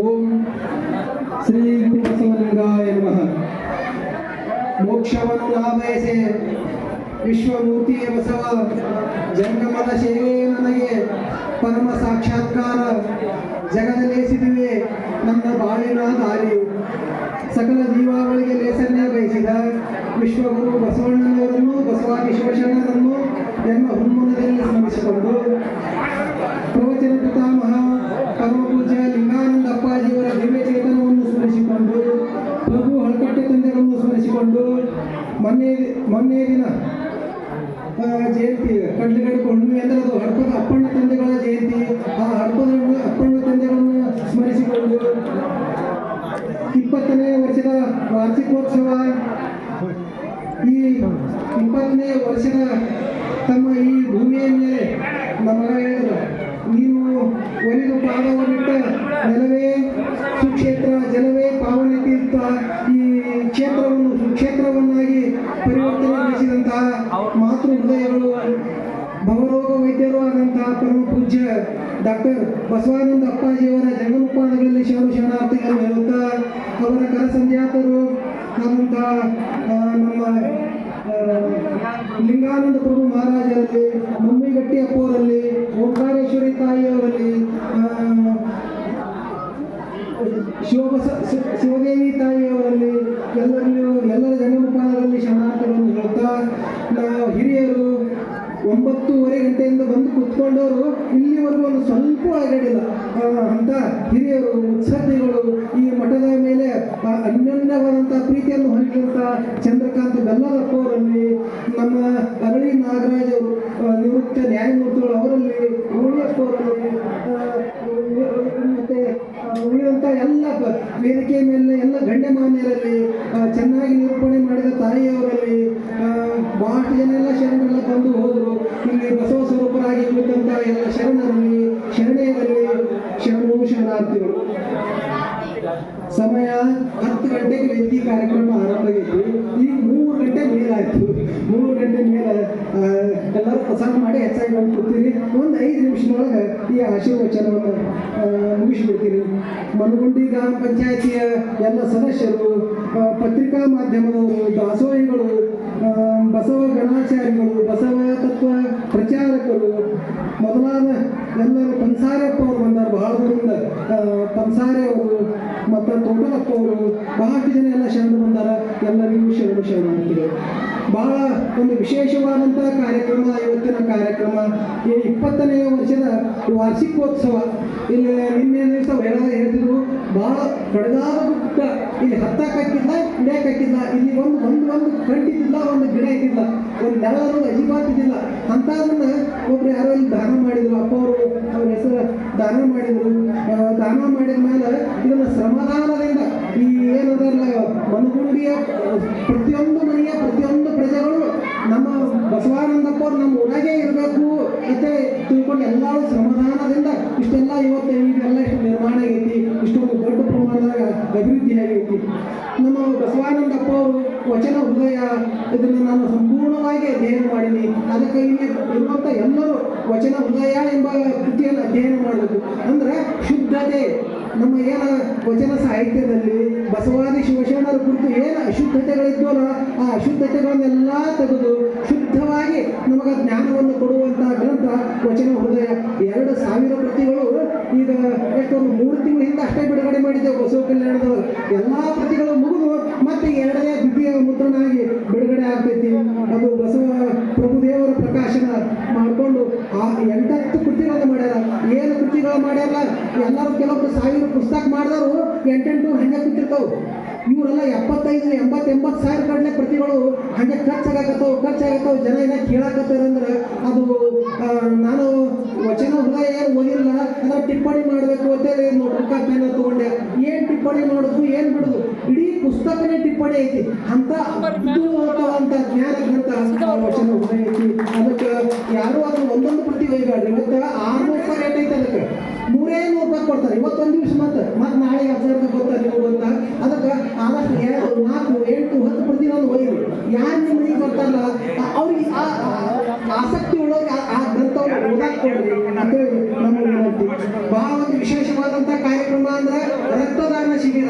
ಓಂ ಶ್ರೀ ಬಸವಲಿಂಗಾಯ ನಮಃ ಮೋಕ್ಷವನ್ನು ನಾ ಬಯಸೆ ವಿಶ್ವಮೂರ್ತಿಯ ಬಸವ ಜಂಗಮದ ಸೇವೆ ನನಗೆ ಪರಮ ಸಾಕ್ಷಾತ್ಕಾರ ಜಗದಲ್ಲಿ ಸಿದುವೆ ನನ್ನ ಬಾಳಿನ ದಾರಿಯು ಸಕಲ ಜೀವಾವಳಿಗೆ ಲೇಸನ್ನೇ ಬಯಸಿದ ವಿಶ್ವಗುರು ಬಸವಣ್ಣನವರನ್ನು ಬಸವಾದಿ ಶಿವಶರಣರನ್ನು ಜನ್ಮ ಹುಮ್ಮನದಲ್ಲಿ ಸ್ಮರಿಸಿಕೊಂಡು ಪ್ರವಚನ ಪಿತಾಮಹ ಪರಮ ಪೂಜ್ಯ ಲಿಂಗಾನಂದ ಅಪ್ಪಾಜಿಯವರ ದಿವ್ಯ ಚೇತನವನ್ನು ಸ್ಮರಿಸಿಕೊಂಡು, ಪ್ರಭು ಹಳಕಟ್ಟೆ ತಂದೆಗಳನ್ನು ಸ್ಮರಿಸಿಕೊಂಡು ಮೊನ್ನೆ ಮೊನ್ನೆ ದಿನ ಜಯಂತಿ ಕಡ್ಲೆಗಡೆ ಹುಣ್ಣಿಮೆ ಅಂದರೆ ಅದು ಹಡಪದ ಅಪ್ಪಣ್ಣ ತಂದೆಗಳ ಜಯಂತಿ. ಆ ಹಡಪದ ಅಪ್ಪಣ್ಣ ತಂದೆಗಳನ್ನು ಸ್ಮರಿಸಿಕೊಂಡು ಇಪ್ಪತ್ತನೇ ವರ್ಷದ ವಾರ್ಷಿಕೋತ್ಸವ ಇಪ್ಪತ್ತನೇ ವರ್ಷದ ತಮ್ಮ ಈ ಭೂಮಿಯ ಮೇಲೆ ನಮಗ ಹೇಳಿದ್ರು, ನೀವು ಒಲಿದು ಪಾದವನ್ನಿಟ್ಟ ನೆಲವೇ ಸುಕ್ಷೇತ್ರ ಜನವೇ ಪಾವನ ತೀರ್ಥ ಈ ಕ್ಷೇತ್ರವನ್ನು ಸುಕ್ಷೇತ್ರವನ್ನಾಗಿ ಪರಿವರ್ತನೆಗೊಳಿಸಿದಂತಹ ಮಾತೃ ಹೃದಯಗಳು ಭವರೋಗ ವೈದ್ಯರು ಆದಂತಹ ಪರಮ ಪೂಜ್ಯ ಡಾಕ್ಟರ್ ಬಸವಾನಂದ ಅಪ್ಪಾಜಿಯವರ ಜಗನ್ಪಾದಗಳಲ್ಲಿ ಶರಣ ಶರಣಾರ್ಥಿಗಳು ಹೇಳುತ್ತಾ, ಅವರ ಕರಸಂಧ್ಯಾತರು ಆದಂತಹ ನಮ್ಮ ಆ, ಲಿಂಗಾನಂದ ಒಂಬತ್ತೂವರೆ ಗಂಟೆಯಿಂದ ಬಂದು ಕುತ್ಕೊಂಡವರು ಇಲ್ಲಿವರೆಗೂ ಒಂದು ಸ್ವಲ್ಪ ಆಗಡಿಲ್ಲ ಅಂತ ಹಿರಿಯರು ಉತ್ಸರ್ಜಿಗಳು ಈ ಮಠದ ಮೇಲೆ ಆ ಅನ್ಯೋನ್ಯವಾದಂಥ ಪ್ರೀತಿಯನ್ನು ಹೊಂದಿದಂಥ ಚಂದ್ರಕಾಂತ್ ಬೆಲ್ಲದಪ್ಪವರಲ್ಲಿ, ನಮ್ಮ ಅರಳಿ ನಾಗರಾಜ್ ಅವರು ನಿವೃತ್ತ ನ್ಯಾಯಮೂರ್ತಿಗಳು ಅವರಲ್ಲಿ ಅವರಲ್ಲಿ ಉಳಿದಂಥ ಎಲ್ಲ ವೇದಿಕೆ ಮೇಲೆ ಎಲ್ಲ ಗಣ್ಯಮಾನ್ಯರಲ್ಲಿ ಮಾನ್ಯರಲ್ಲಿ ಚೆನ್ನಾಗಿ ನಿರೂಪಣೆ ಮಾಡಿದ ತಾಯಿಯವರಲ್ಲಿ ಬಹಳಷ್ಟು ಜನ ಎಲ್ಲ ಶರಣರೆಲ್ಲ ಬಂದು ಹೋದರು. ಇಲ್ಲಿ ಬಸವ ಸ್ವರೂಪರಾಗಿ ಕುಳಿತಂಥ ಎಲ್ಲ ಶರಣರಲ್ಲಿ ಶರಣೆಯರಲ್ಲಿ ಶರಣು ಶರಣಾರ್ಥಿಗಳು ಸಮಯ ಹತ್ತು ಗಂಟೆಗೆ ವೇದಿಕೆ ಕಾರ್ಯಕ್ರಮ ಆರಂಭ ಈ ಈಗ ಮೂರು ಗಂಟೆ ಮೇಲಾಯ್ತು. ಮೂರು ಗಂಟೆ ಮೇಲೆ ಎಲ್ಲರೂ ಪ್ರಸಾರ ಮಾಡಿ ಹೆಚ್ಚಾಗಿ ಬಂದು ಕೂತೀರಿ ಒಂದು ಐದು ನಿಮಿಷದೊಳಗೆ ಈ ಆಶೀರ್ವಚನವನ್ನು ಆ, ಮುಗಿಸ್ಬಿಡ್ತೀನಿ. ಮನಗುಂಡಿ ಗ್ರಾಮ ಪಂಚಾಯತಿಯ ಎಲ್ಲ ಸದಸ್ಯರು ಪತ್ರಿಕಾ ಮಾಧ್ಯಮದವರು ದಾಸೋಹಿಗಳು ಬಸವ ಗಣಾಚಾರ್ಯರು, ಬಸವ ತತ್ವ ಪ್ರಚಾರಕರು, ಮೊದಲಾದ ಎಲ್ಲರೂ ಪನ್ಸಾರೆಪ್ಪ ಅವರು ಬಂದಾರ, ಬಹಳ ದೂರದಿಂದ. ಪಂಸಾರೆ ಅವರು, ಮತ್ತು ತೋಟದಪ್ಪ ಅವರು, ಬಹಳಷ್ಟು ಜನ ಎಲ್ಲ ಶರಣರು ಬಂದಾರ. ಎಲ್ಲರಿಗೂ ಶರಣು ಶರಣಾರ್ಥಿಗಳು ಬಹಳ ಒಂದು ವಿಶೇಷವಾದಂಥ ಕಾರ್ಯಕ್ರಮ, ಇವತ್ತಿನ ಕಾರ್ಯಕ್ರಮ. ಈ ಇಪ್ಪತ್ತನೆಯ ವರ್ಷದ ವಾರ್ಷಿಕೋತ್ಸವ. ಇಲ್ಲಿ ನಿನ್ನೆ ದಿವಸ ಎಲ್ಲ ಹೇಳ್ತಿದ್ರು, ಬಹಳ ಕಡದಾದ ಗುಡ್ಡ ಇಲ್ಲಿ ಗಿಡ ಇಳಿಯಕ್ಕಾಕಿಲ್ಲ ಇಲ್ಲಿ ಒಂದು ಒಂದು ಒಂದು ಕಂಡಿದ್ದಿಲ್ಲ ಒಂದು ಗಿಡ ಇದ್ದಿಲ್ಲ ಒಂದು ನೆಲರು ಅಜಿಬಾತಿದ್ದಿಲ್ಲ ಅಂಥದನ್ನ ಒಬ್ರು ಯಾರೋ ಇಲ್ಲಿ ದಾನ ಮಾಡಿದ್ರು, ಅಪ್ಪ ಅವರು ಅವ್ರ ಹೆಸರು ದಾನ ಮಾಡಿದ್ರು. ದಾನ ಮಾಡಿದ ಮೇಲೆ ಇದನ್ನ ಶ್ರಮದಾನದಿಂದ ಈ ಏನದಲ್ಲ ಮನಗುಂಡಿಯ ಪ್ರತಿಯೊಂದು ಮನೆಯ ಪ್ರತಿಯೊಂದು ಪ್ರಜೆಗಳು ನಮ್ಮ ಬಸವಾನಂದಪ್ಪ ನಮ್ಮ ಊರಾಗೆ ಇರಬೇಕು. ಅಂತ ತಿಳ್ಕೊಂಡು ಎಲ್ಲರೂ ಸಮಾಧಾನದಿಂದ ಇಷ್ಟೆಲ್ಲ ಇವತ್ತು ಇದೆಲ್ಲ ಇಷ್ಟು ನಿರ್ಮಾಣ ಆಗೈತಿ, ಇಷ್ಟೊಂದು ದೊಡ್ಡ ಪ್ರಮಾಣದಾಗ ಅಭಿವೃದ್ಧಿ ಆಗೈತಿ. ನಮ್ಮ ಬಸವಾನಂದಪ್ಪ ಅವರು ವಚನ ಹೃದಯ ಇದನ್ನು ನಾನು ಸಂಪೂರ್ಣವಾಗಿ ಅಧ್ಯಯನ ಮಾಡೀನಿ. ಅದಕ್ಕೆ ಇಲ್ಲಿ ಇರುವಂಥ ಎಲ್ಲರೂ ವಚನ ಹೃದಯ ಎಂಬ ಕೃತಿಯನ್ನು ಅಧ್ಯಯನ ಮಾಡಬೇಕು. ಅಂದ್ರೆ ಶುದ್ಧತೆ. ನಮ್ಮ ಏನ ವಚನ ಸಾಹಿತ್ಯದಲ್ಲಿ ಬಸವಾದಿ ಶಿವಶರಣರ ಕುರಿತು ಏನು ಅಶುದ್ಧತೆಗಳಿದ್ವಲ್ಲ, ಆ ಅಶುದ್ಧತೆಗಳನ್ನೆಲ್ಲ ತೆಗೆದು ಶುದ್ಧವಾಗಿ ನಮಗೆ ಜ್ಞಾನವನ್ನು ಕೊಡುವಂತಹ ಗ್ರಂಥ ವಚನ ಹೃದಯ. ಎರಡು ಸಾವಿರ ಪ್ರತಿಗಳು ಈಗ ಎಷ್ಟೊಂದು ಮೂರು ತಿಂಗಳ ಹಿಂದೆ ಅಷ್ಟೇ ಬಿಡುಗಡೆ ಮಾಡಿದ್ದೇವೆ ಬಸವ ಕಲ್ಯಾಣದವರು. ಎಲ್ಲ ಪ್ರತಿಗಳು ಮುಗಿದು ಮತ್ತೆ ಎರಡನೇ ದ್ವಿತೀಯ ಮುದ್ರಣ ಆಗಿ ಬಿಡುಗಡೆ ಆಗ್ತೈತಿ. ಅದು ಬಸವ ಪ್ರಕಾಶನ ಮಾಡಿಕೊಂಡು ಆ ಎಂಟತ್ತು ಕೃತಿಗಳನ್ನು ಮಾಡ್ಯಾರ? ಏನು ಕೃತಿಗಳು ಮಾಡ್ಯಾರ? ಎಲ್ಲರೂ ಕೆಲವೊಂದು ಸಾವಿರ ಪುಸ್ತಕ ಮಾಡಿದವರು ಎಂಟೆಂಟು ಹಂಗೆ ಕೂತಿರ್ತಾವೆ. ಇವರೆಲ್ಲ ಎಪ್ಪತ್ತೈದು ಎಂಬತ್ತು ಎಂಬತ್ತು ಸಾವಿರ ಕಡಲೆ ಪ್ರತಿಗಳು ಹಂಗೆ ಖರ್ಚಾಗತ್ತವು ಖರ್ಚಾಗತ್ತವು ಜನ ಏನ ಕೇಳಾಕತ್ತಾರಂದ್ರೆ ಅದು ನಾನು ವಚನ ಹೃದಯ ಏನು ಓದಿಲ್ಲ, ಅದರ ಟಿಪ್ಪಣಿ ಮಾಡಬೇಕು ಅಂತೇಳಿ ನೋಟ್ಬುಕ್ ಪೆನ್ ತಗೊಂಡೆ. ಏನು ಟಿಪ್ಪಣಿ ಮಾಡೋದು, ಏನು ಬಿಡುದು? ಇಡೀ ಪುಸ್ತಕನೇ ಟಿಪ್ಪಣಿ ಐತಿ. ಅಂತ ಅದ್ಭುತವಾದಂತ ಜ್ಞಾನ ಗ್ರಂಥ ಅಂತ ವಚನ ಐತಿ. ಅದಕ್ಕೆ ಯಾರು ಅದು ಒಂದೊಂದು ಪ್ರತಿ ಒಯ್ಬೇಡ್ರಿ ಇವತ್ತು ಆರ್ನೂರು ರೂಪಾಯಿ ರೇಟ್ ಐತೆ ಅದಕ್ಕೆ. ಮೂರೇ ನೂರು ರೂಪಾಯಿ ಕೊಡ್ತಾರೆ. ಇವತ್ತೊಂದು ದಿವಸ ಮತ್ತೆ. ಮತ್ತೆ ನಾಳೆ ಹತ್ತು ಸಾವಿರ ರೂಪಾಯಿ ಕೊಡ್ತಾರೆ ನೀವು ಅಂತ. ಅದಕ್ಕೆ ಆದಷ್ಟು ಎರಡು ನಾಲ್ಕು ಎಂಟು ಹತ್ತು ಪ್ರತಿ ನಾನು ಒಯ್ದು ಯಾರು ನಿಮ್ಮ ಮನೆಗೆ ಬರ್ತಾರಲ್ಲ ಅವ್ರಿಗೆ ಆಸಕ್ತಿ ಒಳಗೆ ಆ- ಗ್ರಂಥವನ್ನು ಕೊಡಾಕ್ ಕೊಡ್ರಿ ಅಂತೇಳಿ ನಮ್ಮ ವಿನಂತಿ ಬಹಳ ಒಂದು ವಿಶೇಷವಾದಂಥ ಕಾರ್ಯಕ್ರಮ ಅಂದ್ರೆ ರಕ್ತದಾನ ಶಿಬಿರ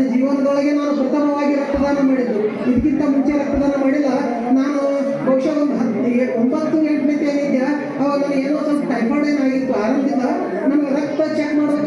ನನ್ನ ಜೀವನದೊಳಗೆ ನಾನು ಪ್ರಥಮವಾಗಿ ರಕ್ತದಾನ ಮಾಡಿದ್ದು. ಇದಕ್ಕಿಂತ ಮುಂಚೆ ರಕ್ತದಾನ ಮಾಡಿಲ್ಲ. ನಾನು ಬಹುಶಃ ಒಂದು ಹತ್ತು ಒಂಬತ್ತು ಎಂಟನೇ ತೇನಿದ್ದೆ ಅವಾಗ ನನಗೆ ಏನೋ ಸ್ವಲ್ಪ ಟೈಫಾಯ್ಡ್ ಏನಾಗಿತ್ತು. ಆರಂಭದಿಂದ ನನಗೆ ರಕ್ತ ಚೆಕ್ ಮಾಡೋದಕ್ಕೆ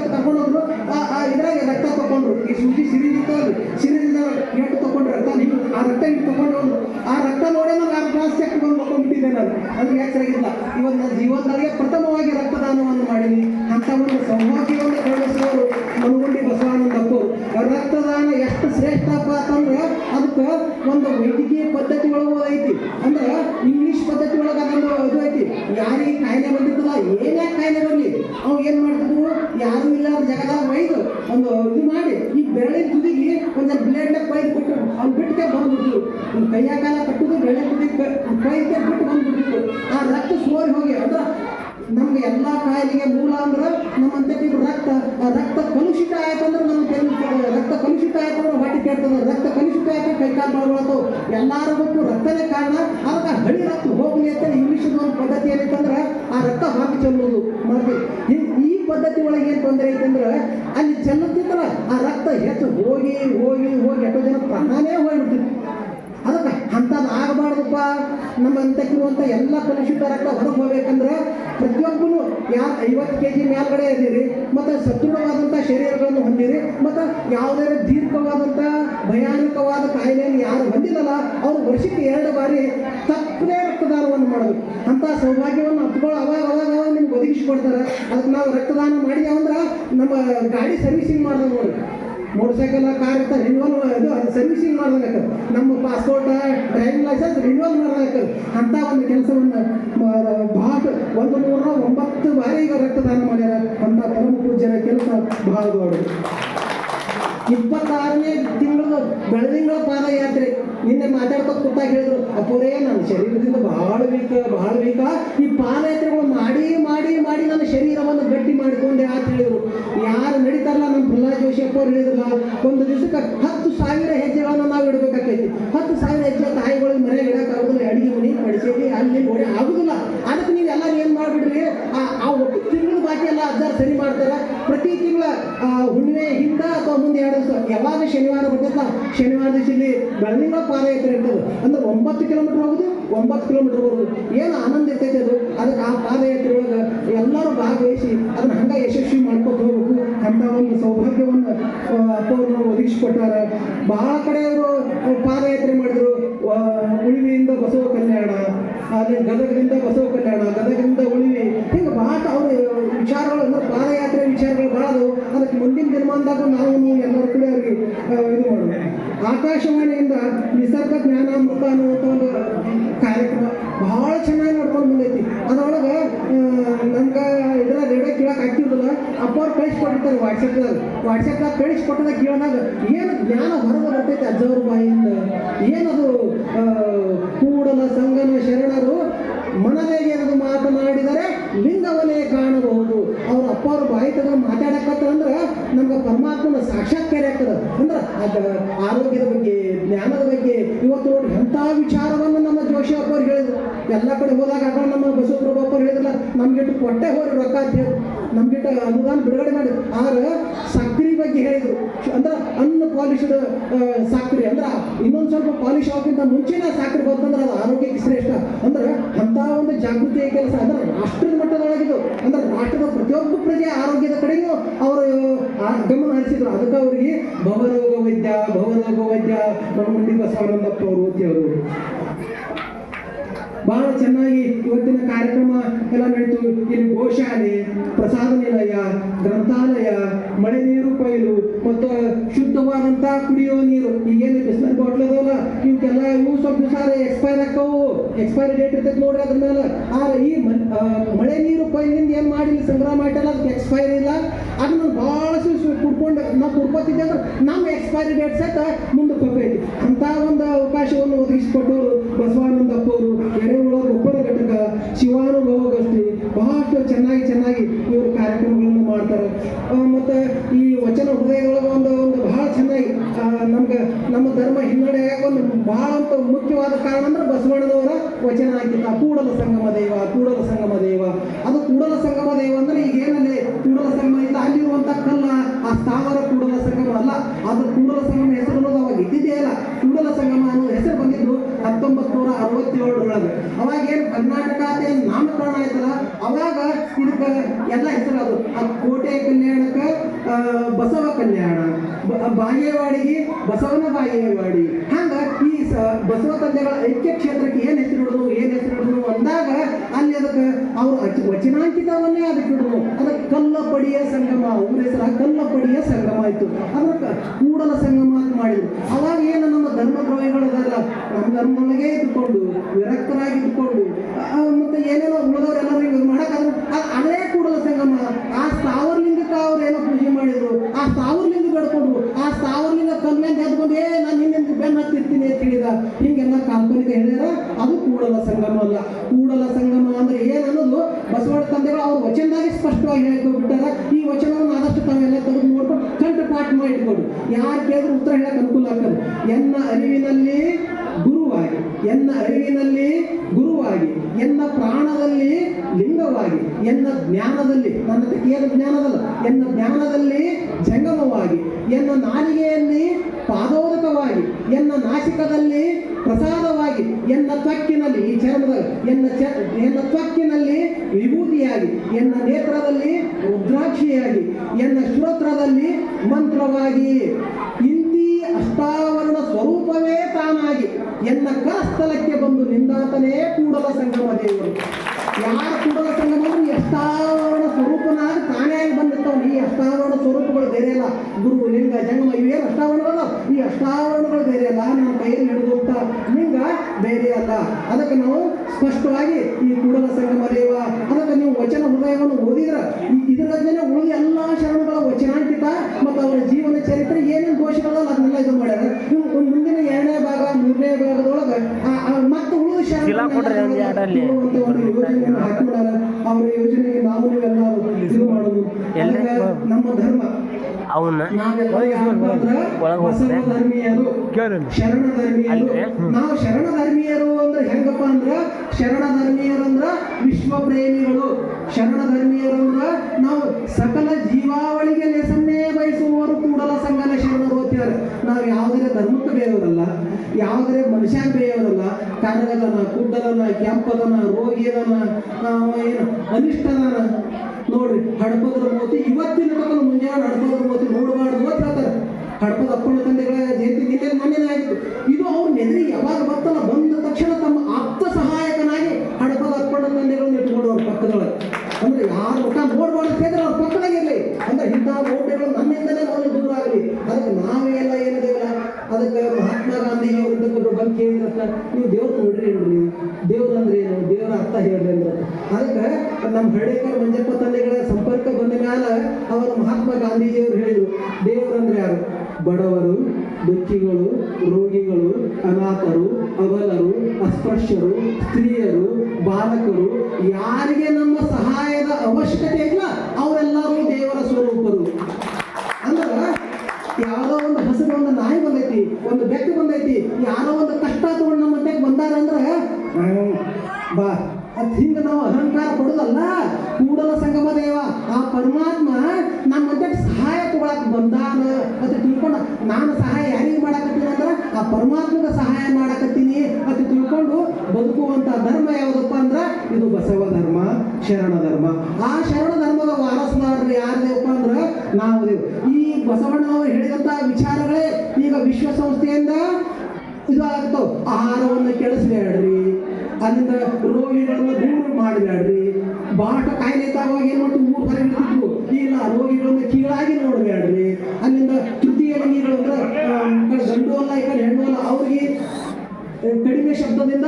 ಬಂದ್ಬಿಡ್ತು ಒಂದು ಕೈಯ ಕಾಲ ಬೆಳೆ ಕೊಯ್ದೆ ಬಿಟ್ಟು ಬಂದ್ಬಿಡ್ತಿತ್ತು ಆ ರಕ್ತ ಸೋರಿ ಹೋಗಿ. ಅಂದ್ರೆ ನಮ್ಗೆ ಎಲ್ಲ ಕಾಯಿಲೆಗೆ ಮೂಲ ಅಂದ್ರೆ ನಮ್ಮಂತೆ ರಕ್ತ. ಆ ರಕ್ತ ಕಲುಷಿತ ಆಯ್ತಂದ್ರೆ ನಮ್ಗೆ ರಕ್ತ ಕಲುಷಿತ ಆಯ್ತಂದ್ರೆ ಹೊಟ್ಟೆ ಕೇಳ್ತದೆ. ರಕ್ತ ಕಲುಷಿತ ಆಯ್ತು ಕೈ ಕಾಲು ಮಾಡ್ಕೊಳತ್ತು ರಕ್ತನೇ ಕಾರಣ. ಅದಕ್ಕೆ ಹಳಿ ರಕ್ತ ಹೋಗ್ಲಿ ಅಂತ ಇಂಗ್ಲೀಷ್ ಒಂದು ಪದ್ಧತಿ ಏನೈತಂದ್ರೆ ಆ ರಕ್ತ ಹಾಕಿ ಚೆಲ್ಲೋದು ಮಾಡ್ತೀವಿ ಪದ್ಧತಿ ಒಳಗೆ ಏನು ತೊಂದರೆ ಐತಂದ್ರೆ ಅಲ್ಲಿ ಚೆಲ್ಲುತ್ತಿತ್ತಲ್ಲ ಆ ರಕ್ತ ಹೆಚ್ಚು ಹೋಗಿ ಹೋಗಿ ಹೋಗಿ ಎಷ್ಟೋ ಜನ ಪ್ರಾಣನೇ ಹೋಗ್ಬಿಡ್ತಿತ್ತು ಅದಕ್ಕೆ ಅಂಥದ್ದು ಆಗಬಾರ್ದಪ್ಪ. ನಮ್ಮ ಅಂತಕ್ಕಿರುವಂಥ ಎಲ್ಲ ಕಲುಷಿತ ರಕ್ತ ಹೊರಗೆ ಹೋಗ್ಬೇಕಂದ್ರೆ ಪ್ರತಿಯೊಬ್ಬನು ಯಾ ಐವತ್ತು ಕೆ ಜಿ ಮೇಲ್ಗಡೆ ಇದ್ದೀರಿ, ಮತ್ತು ಸದೃಢವಾದಂಥ ಶರೀರಗಳನ್ನು ಹೊಂದಿರಿ, ಮತ್ತು ಯಾವುದೇ ದೀರ್ಘವಾದಂಥ ಭಯಾನಕವಾದ ಕಾಯಿಲೆಯನ್ನು ಯಾರು ಹೊಂದಿಲ್ಲಲ್ಲ, ಅವರು ವರ್ಷಕ್ಕೆ ಎರಡು ಬಾರಿ ತಪ್ಪದೇ ರಕ್ತದಾನವನ್ನು ಮಾಡಬೇಕು ಅಂಥ ಸೌಭಾಗ್ಯವನ್ನು ಹತ್ಕೊಳ್ಳೋ ಅವಾಗ ಅವಾಗ ಅವಾಗ ಅದಕ್ಕೆ ನಾವು ರಕ್ತದಾನ ಮಾಡಿದೆವು ಅಂದ್ರೆ ನಮ್ಮ ಗಾಡಿ ಸರ್ವಿಸಿಂಗ್ ಮಾಡ್ದೆ ನೋಡಿ ಮೋಟರ್ ಸೈಕಲ್ ಕಾರ್ ಇರ್ತಾರೆ ರಿನ್ಯೂವಲ್ ಇದು ಸರ್ವಿಸಿಂಗ್ ಮಾಡ್ದಂಗೆ ನಮ್ಮ ಪಾಸ್ಪೋರ್ಟ್ ಡ್ರೈವಿಂಗ್ ಲೈಸೆನ್ಸ್ ರಿನ್ಯೂವಲ್ ಮಾಡ್ದಂಗೆ ಅಂತ ಒಂದು ಕೆಲಸವನ್ನು ಭಾಳ ಒಂದು ನೂರ ಒಂಬತ್ತು ಬಾರಿ ಈಗ ರಕ್ತದಾನ ಮಾಡ್ಯಾರ ಅಂತ ಪರಮ ಪೂಜ್ಯರ ಕೆಲಸ ಭಾಳ ದೊಡ್ಡದು. ಇಪ್ಪತ್ತಾರನೇ ತಿಂಗಳು, ಬೆಳದಿಂಗಳ ಪಾದಯಾತ್ರೆ. ನಿನ್ನೆ ಮಾತಾಡ್ತಾ ಕೂತಾಗ ಹೇಳಿದ್ರು ಅಪ್ಪೋರೇ ನನ್ನ ಶರೀರದಿಂದ ಬಹಳ ವೀಕ ಬಹಳ ವೀಕ. ಈ ಪಾದಯಾತ್ರೆಗಳು ಮಾಡಿ ಮಾಡಿ ಮಾಡಿ ನನ್ನ ಶರೀರವನ್ನು ಗಟ್ಟಿ ಮಾಡಿಕೊಂಡೆ ಅಂತ ಹೇಳಿದ್ರು. ಯಾರು ನಡೀತಾರಲ್ಲ ನಮ್ಮ ಪ್ರಹ್ಲಾದ್ ಜೋಶಿ ಅಪ್ಪ ಅವ್ರು ಹೇಳಿದ್ರಲ್ಲ, ಒಂದು ದಿವಸಕ್ಕೆ ಹತ್ತು ಸಾವಿರ ಹೆಜ್ಜೆಗಳನ್ನು ನಾವು ಇಡಬೇಕಾಗ್ತೈತಿ. ಹತ್ತು ಸಾವಿರ ಹೆಜ್ಜೆ ತಾಯಿಗಳಿಗೆ ಮನೆಗೆ ಇಡೋಕ್ಕಾಗೋದಿಲ್ಲ, ಅಡಿಗೆ ಮನೆ ಪಡಿಸೇಲಿ ಅಲ್ಲಿ ಓಡಿ ಆಗುದಿಲ್ಲ. ಅದಕ್ಕೆ ನೀವು ಎಲ್ಲ ಏನು ಮಾಡಿಬಿಡ್ರಿ? ಆ ಒಟ್ಟು ತಿಂಗಳ ಬಾಕಿ ಎಲ್ಲ ಅಜ್ಜಾರು ಸರಿ ಮಾಡ್ತಾರೆ. ಪ್ರತಿ ತಿಂಗಳ ಹುಣ್ಣಿಮೆ ಹಿಂದ ಅಥವಾ ಮುಂದೆ ಎರಡು ಯಾವಾಗ ಶನಿವಾರ ಬರ್ತೈತಲ್ಲ ಶನಿವಾರ ದಿವಸ ಇಲ್ಲಿ ಪಾದಯಾತ್ರೆ ಇರ್ತದೆ ಅಂದ್ರೆ ಒಂಬತ್ತು ಕಿಲೋಮೀಟರ್ ಹೋಗುದು, ಒಂಬತ್ತು ಕಿಲೋಮೀಟರ್ ಬರುದು. ಏನು ಆನಂದ ಇರ್ತೈತೆ ಅದು? ಅದಕ್ಕೆ ಆ ಪಾದಯಾತ್ರೆ ಒಳಗೆ ಎಲ್ಲರೂ ಭಾಗವಹಿಸಿ ಅದನ್ನ ಹಂಗ ಯಶಸ್ವಿ ಮಾಡ್ಕೊತ ಹೋಗ್ಬೇಕು. ಅಂತ ಒಂದು ಸೌಭಾಗ್ಯವನ್ನು ಅಪ್ಪವ್ರು ಒದಗಿಸಿಕೊಟ್ಟಾರ. ಬಹಳ ಕಡೆಯವರು ಪಾದಯಾತ್ರೆ ಮಾಡಿದ್ರು. ಉಳಿವಿಯಿಂದ ಬಸವ ಕಲ್ಯಾಣ, ಆದರೆ ಗದಗದಿಂದ ಬಸವ ಕಲ್ಯಾಣ, ಗದಗದಿಂದ ಉಳಿವಿ. ಹೀಗೆ ಭಾಳ ಅವರು ವಿಚಾರಗಳು ಅಂದ್ರೆ ಪಾದಯಾತ್ರೆ ವಿಚಾರಗಳು ಬಾಳದು ಅದಕ್ಕೆ ಮುಂದಿನ ದಿನಮಾನದಾಗ ನಾವು ಎಲ್ಲರೂ ಕೂಡ ಅವ್ರಿಗೆ ಇದು ಮಾಡೋದು ಆಕಾಶವಾಣಿಯಿಂದ ನಿಸರ್ಗ ಜ್ಞಾನಾಮೃತ ಅನ್ನುವಂಥ ಒಂದು ಕಾರ್ಯಕ್ರಮ ಬಹಳ ಚೆನ್ನಾಗಿ ನಡ್ಕೊಂಡು ಬಂದೈತಿ. ಅದರೊಳಗೆ ನಮ್ಗೆ ಇದರ ರೇಡಿಯೋ ಕೇಳಕ್ಕೆ ಆಗ್ತಿರ್ಲಿಲ್ಲ. ಅಪ್ಪ ಅವ್ರು ಕಳಿಸ್ಕೊಟ್ಟಿರ್ತಾರೆ ವಾಟ್ಸಪ್ದಾಗ ವಾಟ್ಸಪ್ದಾಗ ಕಳಿಸ್ಕೊಟ್ಟದ ಕೇಳಿದಾಗ ಏನು ಜ್ಞಾನ ಹೊರಗೆ ಬರ್ತೈತೆ ಅಜ್ಜವ್ರ ಬಾಯಿಂದ? ಏನದು ಕೂಡಲ ಸಂಗಮ ಶರಣರು ಮನದೇಗೆರದು ಮಾತನಾಡಿದರೆ ಲಿಂಗವನ್ನೇ ಕಾಣಬಹುದು. ಅವ್ರ ಅಪ್ಪ ಅವ್ರ ಬಾಯಿ ತಗೊಂಡು ನಮ್ಗೆ ಪರಮಾತ್ಮನ ಸಾಕ್ಷಾತ್ಕಾರ ಆಗ್ತದೆ. ಅಂದ್ರೆ ಅದ ಆರೋಗ್ಯದ ಬಗ್ಗೆ, ಜ್ಞಾನದ ಬಗ್ಗೆ ಇವತ್ತು ನೋಡಿ ಎಂಥ ವಿಚಾರವನ್ನು ನಮ್ಮ ಜೋಶಿ ಅಪ್ಪ ಅವ್ರು ಹೇಳಿದ್ರು. ಎಲ್ಲ ಕಡೆ ಹೋದಾಗ ನಮ್ಮ ಬಸವಪ್ರಭು ಅಪ್ಪ ಹೇಳಿದ್ರಲ್ಲ ನಮ್ಗಿಟ್ಟು ಕೊಟ್ಟೆ ಹೋರಿ ರೊಕ್ಕ ಅಂತ ಹೇಳಿ. ನಮ್ಗಿಟ್ಟು ಅನುದಾನ ಬಿಡುಗಡೆ ಮಾಡಿದ್ರು. ಆದ್ರೆ ಸಕ್ರಿ ಬಗ್ಗೆ ಹೇಳಿದ್ರು. ಅಂದ್ರೆ ಪಾಲಿಶ್ಡ್ ಅಂದ್ರ ಅಂದ್ರೆ ಇನ್ನೊಂದು ಸ್ವಲ್ಪ ಪಾಲಿಶ್ ಆಗೋಕ್ಕಿಂತ ಮುಂಚೆನೇ ಸಾಕ್ರಿ ಬಂತಂದ್ರೆ ಅದು ಆರೋಗ್ಯಕ್ಕೆ ಶ್ರೇಷ್ಠ. ಅಂದ್ರೆ ಅಂತ ಒಂದು ಜಾಗೃತಿಯ ಕೆಲಸ ಅಂದ್ರೆ ರಾಷ್ಟ್ರದ ಮಟ್ಟದೊಳಗಿದು ಅಂದ್ರೆ ರಾಷ್ಟ್ರದ ಪ್ರತಿಯೊಬ್ಬ ಪ್ರಜೆ ಆರೋಗ್ಯದ ಕಡೆಯೂ ಅವರು ಗಮನ ಹರಿಸಿದ್ರು. ಅದಕ್ಕೆ ಅವರಿಗೆ ಭವರೋಗ ವೈದ್ಯ ಭವರೋಗ ವೈದ್ಯ ನಮ್ಮ ಬಸವಾನಂದಪ್ಪ ಅವರು ಅವರು ಬಹಳ ಚೆನ್ನಾಗಿ ಇವತ್ತಿನ ಕಾರ್ಯಕ್ರಮ ಎಲ್ಲ ನಡೀತು. ಇಲ್ಲಿ ಗೋಶಾಲೆ ಪ್ರಸಾದ ನಿಲಯ ಗ್ರಂಥಾಲಯ, ಮಳೆ ನೀರು ಕೊಯ್ಲು ಮತ್ತು ಶುದ್ಧವಾದಂತಹ ಕುಡಿಯುವ ನೀರು. ಈಗೇನು ಬಿಸ್ಲರ್ ಬಾಟ್ಲ್ ಅದಲ್ಲ ಇವಕ್ಕೆಲ್ಲ ಇವು ಸ್ವಲ್ಪ ದಿವಸ ಎಕ್ಸ್ಪೈರ್ ಆಕ್ಕವು ಎಕ್ಸ್ಪೈರಿ ಡೇಟ್ ಇರ್ತೈತೆ ನೋಡ್ರಿ ಅದ್ರ ಮೇಲೆ ಆದ್ರೆ ಈ ಮಳೆ ನೀರು ಕೊಯ್ಲಿಂದ ಏನು ಮಾಡಿ ಇಲ್ಲಿ ಸಂಗ್ರಹ ಮಾಡಲ್ಲ, ಅದಕ್ಕೆ ಎಕ್ಸ್ಪೈರಿ ಇಲ್ಲ. ಅದನ್ನ ಬಹಳಷ್ಟು ಕುಡ್ಕೊಂಡು ನಾವು ಕುಡ್ಕೋತಿದ್ದೆ ಅಂದ್ರೆ ನಮ್ಮ ಎಕ್ಸ್ಪೈರಿ ಡೇಟ್ ಸಹ ಮುಂದಕ್ಕೆ ಹೋಗೈತಿ ಅಂತ ಒಂದು ಅವಕಾಶವನ್ನು ಒದಗಿಸಿಕೊಟ್ಟವರು ಬಸವಾನಂದಪ್ಪ ಅವರು. ಬೆಂಗಳೂರು ಕೊಪ್ಪಳ ಘಟಕ ಶಿವಾನುಭವಗಷ್ಟಿ ಬಹಳಷ್ಟು ಚೆನ್ನಾಗಿ ಚೆನ್ನಾಗಿ ಇವರು ಕಾರ್ಯಕ್ರಮಗಳನ್ನು ಮಾಡ್ತಾರೆ. ಮತ್ತು ಈ ವಚನ ಹೃದಯದೊಳಗೆ ಒಂದು ಒಂದು ಬಹಳ ಚೆನ್ನಾಗಿ ನಮ್ಗೆ ನಮ್ಮ ಧರ್ಮ ಹಿನ್ನಡೆ ಒಂದು ಬಹಳ ಮುಖ್ಯವಾದ ಕಾರಣ ಅಂದ್ರೆ ಬಸವಣ್ಣನವರ ವಚನ ಆಗಿತ್ತು. ಕೂಡಲ ಸಂಗಮ ದೈವ, ಕೂಡಲ ಸಂಗಮ ದೈವ. ಅದು ಕೂಡಲ ಸಂಗಮ ದೈವ ಅಂದ್ರೆ ಈಗ ಏನಲ್ಲಿ ಕೂಡಲ ಸಂಗಮ ಇಲ್ಲ ಅಲ್ಲಿರುವಂಥ ಕಲ್ಲ, ಆ ಸ್ಥಾವರ ಕೂಡಲ ಸಂಗಮ ಅಲ್ಲ. ಅದು ಕೂಡಲ ಸಂಗಮ ಹೆಸರು ಅವಾಗ ಇದ್ದಿದೆಯಲ್ಲ ಅವಾಗ ಏನ್ ಕರ್ನಾಟಕ ಏನ್ ನಾಮಕರಣ ಆಯ್ತಲ್ಲ ಅವಾಗ ಕುಡುಕ ಎಲ್ಲ ಹೆಸರು ಅದು. ಆ ಕೋಟೆ ಕಲ್ಯಾಣಕ್ಕ ಬಸವ ಕಲ್ಯಾಣ. ಬಾಗೇವಾಡಿಗೆ ಬಸವನ ಬಾಗೇವಾಡಿ. ಹಂಗ ಈ ಬಸವ ತಂದೆಗಳ ಐಕ್ಯ ಕ್ಷೇತ್ರಕ್ಕೆ ಏನ್ ಹೆಸರು ಏನು ಏನ್ ಹೆಸರು ಇಡೋದು ಅಂದಾಗ ಅಲ್ಲಿ ಅದಕ್ಕೆ ಅವ್ರು ವಚನಾಂಕಿತವನ್ನೇ ಅದಕ್ಕೆ ಇಡೋದು ಅದಕ್ಕೆ ಕಲ್ಲಪಡಿಯ ಸಂಗಮ, ಅವ್ರ ಹೆಸರು ಕಲ್ಲಪಡಿಯ ಸಂಗಮ ಆಯ್ತು ಅದಕ್ಕೆ ಕೂಡಲ ಸಂಗಮ ಅಂತ ಮಾಡಿದ್ರು. ಅವಾಗ ಏನು ನಮ್ಮ ಧರ್ಮ ಅದಲ್ಲ ನಮ್ಮ ಧರ್ಮದೊಳಗೆ ಇದ್ಕೊಂಡು ವಿರಕ್ತರಾಗಿ ಇದ್ಕೊಂಡು ಮತ್ತೆ ಏನೇನೋ ಉಳಿದವರೆಲ್ಲರೂ ಹಿಂಗೆ ಮಾಡಕ್ಕಾದ್ರೆ ಅದು ಅದೇ ಕೂಡಲ ಸಂಗಮ, ಆ ಸ್ಥಾವರಲಿಂಗಕ್ಕೆ ಅವ್ರು ಏನೋ ಪೂಜೆ ಮಾಡಿದ್ರು, ಆ ಸ್ಥಾವರಲಿಂಗ ಬೆಳ್ಕೊಂಡ್ರು ಆ ಸ್ಥಾವರಲಿಂಗ ಕಲ್ಮೇಲೆ ಎದ್ಕೊಂಡು ಏ, ನಾನು ನಿನ್ನಿಂದ ಬೆನ್ನ ಹತ್ತಿರ್ತೀನಿ ಅಂತ ಹೇಳಿದ ಹಿಂಗೆಲ್ಲ ಕಾಲ್ಪನಿಕ ಹೇಳ್ಯಾರ. ಅದು ಕೂಡಲ ಸಂಗಮ ಅಲ್ಲ. ಕೂಡಲ ಸಂಗಮ ಅಂದ್ರೆ ಏನು ಅನ್ನೋದು? ಬಸವಣ್ಣ ತಂದೆಗಳು ಅವ್ರ ವಚನದಾಗಿ ಸ್ಪಷ್ಟವಾಗಿ ಹೇಳ್ಕೊಬಿಟ್ಟಾರ ಈ ವಚನವನ್ನು ಆದಷ್ಟು ತಾವೆಲ್ಲ ತೆಗೆದು ನೋಡ್ಕೊಂಡು ಕಂಠಪಾಠ ಮಾಡಿ ಇಟ್ಕೊಂಡು ಯಾರು ಕೇಳಿದ್ರು ಉತ್ತರ ಹೇಳಕ್ ಅನುಕೂಲ ಆಗ್ತದೆ. ಎನ್ನ ಅರಿವಿನಲ್ಲಿ ಎನ್ನ ಅರಿವಿನಲ್ಲಿ ಗುರುವಾಗಿ, ಎನ್ನ ಪ್ರಾಣದಲ್ಲಿ ಲಿಂಗವಾಗಿ, ಎನ್ನ ಜ್ಞಾನದಲ್ಲಿ, ನನ್ನ ಏನು ಜ್ಞಾನದಲ್ಲ, ಎನ್ನ ಜ್ಞಾನದಲ್ಲಿ ಜಂಗಮವಾಗಿ, ಎನ್ನ ನಾಲಿಗೆಯಲ್ಲಿ ಪಾದೋದಕವಾಗಿ, ಎನ್ನ ನಾಸಿಕದಲ್ಲಿ ಪ್ರಸಾದವಾಗಿ, ಎನ್ನ ತ್ವಕ್ಕಿನಲ್ಲಿ ಈ ಚರ್ಮದ, ಎನ್ನ ಚ, ಎನ್ನ ತ್ವಕ್ಕಿನಲ್ಲಿ ವಿಭೂತಿಯಾಗಿ, ಎನ್ನ ನೇತ್ರದಲ್ಲಿ ರುದ್ರಾಕ್ಷಿಯಾಗಿ, ಎನ್ನ ಶ್ರೋತ್ರದಲ್ಲಿ ಮಂತ್ರವಾಗಿ. ಇಂತಿ ಅಷ್ಟಾವರಣ ಸ್ವರೂಪವೇ ತಾನಾಗಿ. ಎನ್ನ ಸ್ಥಳಕ್ಕೆ ಬಂದು ನಿಂದಾತನೇ ಕೂಡಲ ಸಂಗಮ ದೇವರು. ಯಾರ ಕೂಡಲ ಸಂಗಮ ಎಷ್ಟಾವರಣ ಸ್ವರೂಪನಾಗ ತಾನೇ ಬಂದಿರ್ತಾವನು. ಬಂದಿರ್ತಾವ ಈ ಅಷ್ಟಾವರಣ ಸ್ವರೂಪಗಳು ಬೇರೆ ಅಲ್ಲ. ಗುರು, ಲಿಂಗ ಜಂಗಮ ಇವೇನು ಅಷ್ಟಾವರಣಗಳ ಈ ಅಷ್ಟಾವರಣಗಳು ಬೇರೆ ಅಲ್ಲ. ನಮ್ಮ ಕೈಯಲ್ಲಿ ಹಿಡಿದುಂಟ ಲಿಂಗ ಬೇರೆ ಅಲ್ಲ. ಅದಕ್ಕೆ ನಾವು ಸ್ಪಷ್ಟವಾಗಿ ಈ ಕೂಡಲ ಸಂಗಮ ದೇವ, ಅದಕ್ಕೆ ನೀವು ವಚನ ಹೃದಯವನ್ನು ಓದಿದ್ರ ಈ- ಇದರ ಜೊತೆ ಉಳಿದ ಎಲ್ಲ ಶರಣಗಳ ವಚನಾಂಕಿತ ಮತ್ತು ಅವರ ಜೀವನ ಚರಿತ್ರೆ ಏನೇನು ದೋಷಗಳಲ್ಲ ಅದನ್ನೆಲ್ಲ ಇದು ಮಾಡ್ಯಾರ. ಆ ಮತ್ತೆ ಉಳಿದ ಯೋಜನೆಯನ್ನು ಅವರ ಯೋಜನೆಗೆ ನಾವು ನೀವೆಲ್ಲ ಧರ್ಮ ಅವನ್ನ ಒಳಗ್ ಶರಣ ಧರ್ಮೀಯರು ನಾವು ಶರಣ ಧರ್ಮೀಯರು ಅಂದ್ರೆ ಹೆಂಗಪ್ಪ ಅಂದ್ರೆ ಶರಣ ಅಂದ್ರೆ ಅಂದ್ರ ವಿಶ್ವ ಪ್ರೇಮಿಗಳು ಶರಣ ಅಂದ್ರೆ ಅಂದ್ರ ನಾವು ಸಕಲ ಜೀವಾವಳಿಗೆ ಲೆಸನ್ನೇ ಬಯಸುವವರು ಕೂಡಲ ಸಂಘನ ಶರಣರು ಅಂತಾರೆ ನಾವು ಯಾವುದೇ ಧರ್ಮಕ್ಕೆ ಬೇರೆಯವರಲ್ಲ ಯಾವುದೇ ಮನುಷ್ಯ ಬೇರೆಯವರಲ್ಲ ಕನಗದನ ಕುಡ್ಡದನ ಕೆಂಪದನ ರೋಗಿದನ ಏನು ಅನಿಷ್ಟದನ ನೋಡ್ರಿ ಹಡಪದ್ರ ಮೋತಿ, ಇವತ್ತಿನ ಮಕ್ಕಳು ಮುಂಜಾನೆ ಹಡಪದ್ರ ಮೋತಿ ನೋಡಬಾರ್ದು ಅಂತ ಹೇಳ್ತಾರೆ. ಹಡಪದ ಅಪ್ಪನ ತಂದೆಗಳ ಜಯಂತಿ ನಿನ್ನೆ ಮೊನ್ನೆ ಆಯಿತು ಇದು ಅವ್ರ ನೆದರಿ ಯಾವಾಗ ಬರ್ತಲ್ಲ? ಬಂದ ತಕ್ಷಣ ತಮ್ಮ ಆಪ್ತ ಸಹಾಯಕನಾಗಿ ಹಡಪದ ಅಪ್ಪನ ತಂದೆಗಳನ್ನು ಇಟ್ಕೊಂಡು ಅವ್ರ ಪಕ್ಕದೊಳಗೆ. ಅಂದ್ರೆ ಯಾರು ಮುಖ ನೋಡ್ಬಾರ್ದು ಕೇಳಿದ್ರೆ ಅವ್ರ ಪಕ್ಕದಾಗಿರ್ಲಿ. ಅಂದ್ರೆ ಇಂತಹ ಮೌಢ್ಯಗಳು ನಮ್ಮಿಂದಲೇ ನಾವು ದೂರ ಆಗಲಿ. ಅದಕ್ಕೆ ನಾವೇ ಎಲ್ಲ ಏನಿದೆಯಲ್ಲ ಅದಕ್ಕೆ ಮಹಾತ್ಮ ಇದಕ್ಕೊಬ್ಬರು ಬಂದು ಕೇಳಿದ್ರಪ್ಪ ನೀವು ದೇವ್ರು ನೋಡ್ರಿ ನೋಡ್ರಿ ದೇವ್ರು ಅಂದ್ರೆ ಏನು? ದೇವರ ಅರ್ಥ ಹೇಳ್ರಿ ಅಂದ್ರೆ ಅದಕ್ಕೆ ನಮ್ಮ ಹಳ್ಳಿಕರ್ ಮಂಜಪ್ಪ ತಂದೆಗಳ ಸಂಪರ್ಕ ಬಂದ ಮ್ಯಾಲ ಅವರು ಮಹಾತ್ಮ ಗಾಂಧೀಜಿಯವರು ಹೇಳಿದರು ದೇವರಂದ್ರೆ ಯಾರು? ಬಡವರು, ದುಃಖಿಗಳು, ರೋಗಿಗಳು, ಅನಾಥರು ಅವಲರು ಅಸ್ಪೃಶ್ಯರು ಸ್ತ್ರೀಯರು, ಬಾಲಕರು, ಯಾರಿಗೆ ನಮ್ಮ ಸಹಾಯದ ಅವಶ್ಯಕತೆ ಇಲ್ಲ ಅವರೆಲ್ಲರೂ ನಾವು ಅಹಂಕಾರ ಕೊಡೋದಲ್ಲ? ಕೂಡಲ ಸಂಗಮ ದೇವ, ಆ ಪರಮಾತ್ಮ ನಮ್ಮ ಮಧ್ಯಕ್ಕೆ ಸಹಾಯ ತಗೊಳಕ್ ಬಂದಾನ? ಅಂತ ತಿಳ್ಕೊಂಡು, ನಾನು ಸಹಾಯ ಯಾರಿಗೆ ಮಾಡಕತ್ತೀನಿ ಅಂದ್ರೆ, ಆ ಪರಮಾತ್ಮಗ ಸಹಾಯ ಮಾಡಕತ್ತೀನಿ. ಅಂತ ತಿಳ್ಕೊಂಡು ಬದುಕುವಂತ ಧರ್ಮ ಯಾವುದಪ್ಪ ಅಂದ್ರ, ಇದು ಬಸವ ಧರ್ಮ, ಶರಣ ಧರ್ಮ. ಆ ಶರಣ ಧರ್ಮದ ವಾರಸದಾರರು ಯಾರು ದೇವಪ್ಪ ಅಂದ್ರ, ನಾವು ದೇವ್. ಈ ಬಸವಣ್ಣನವರು ಹೇಳಿದಂತ ವಿಚಾರಗಳೇ ಈಗ ವಿಶ್ವಸಂಸ್ಥೆಯಿಂದ ಇದು ಆಗ್ತಾವ. ಆಹಾರವನ್ನು ಕೆಡಿಸ್ಬೇಡ್ರಿ. ಅಲ್ಲಿಂದ ರೋಗಿಗಳನ್ನ ದೂರ ಮಾಡಬೇಡ್ರಿ ಬಾಟ ಕಾಯಿಲೆ ಇದ್ದಾಗ ಏನು ಮಾಡ್ತು? ಮೂರು ಹೊರ ಇಲ್ಲ ರೋಗಿಗಳನ್ನ ಕೀಳಾಗಿ ನೋಡಬೇಡ್ರಿ. ಅಲ್ಲಿಂದ ತೃತೀಯ ಅಂದ್ರೆ ಗಂಡು ಅಲ್ಲ, ಈ ಕಡೆ ಹೆಣ್ಣು ಅಲ್ಲ, ಅವ್ರಿಗೆ ಕಡಿಮೆ ಶಬ್ದದಿಂದ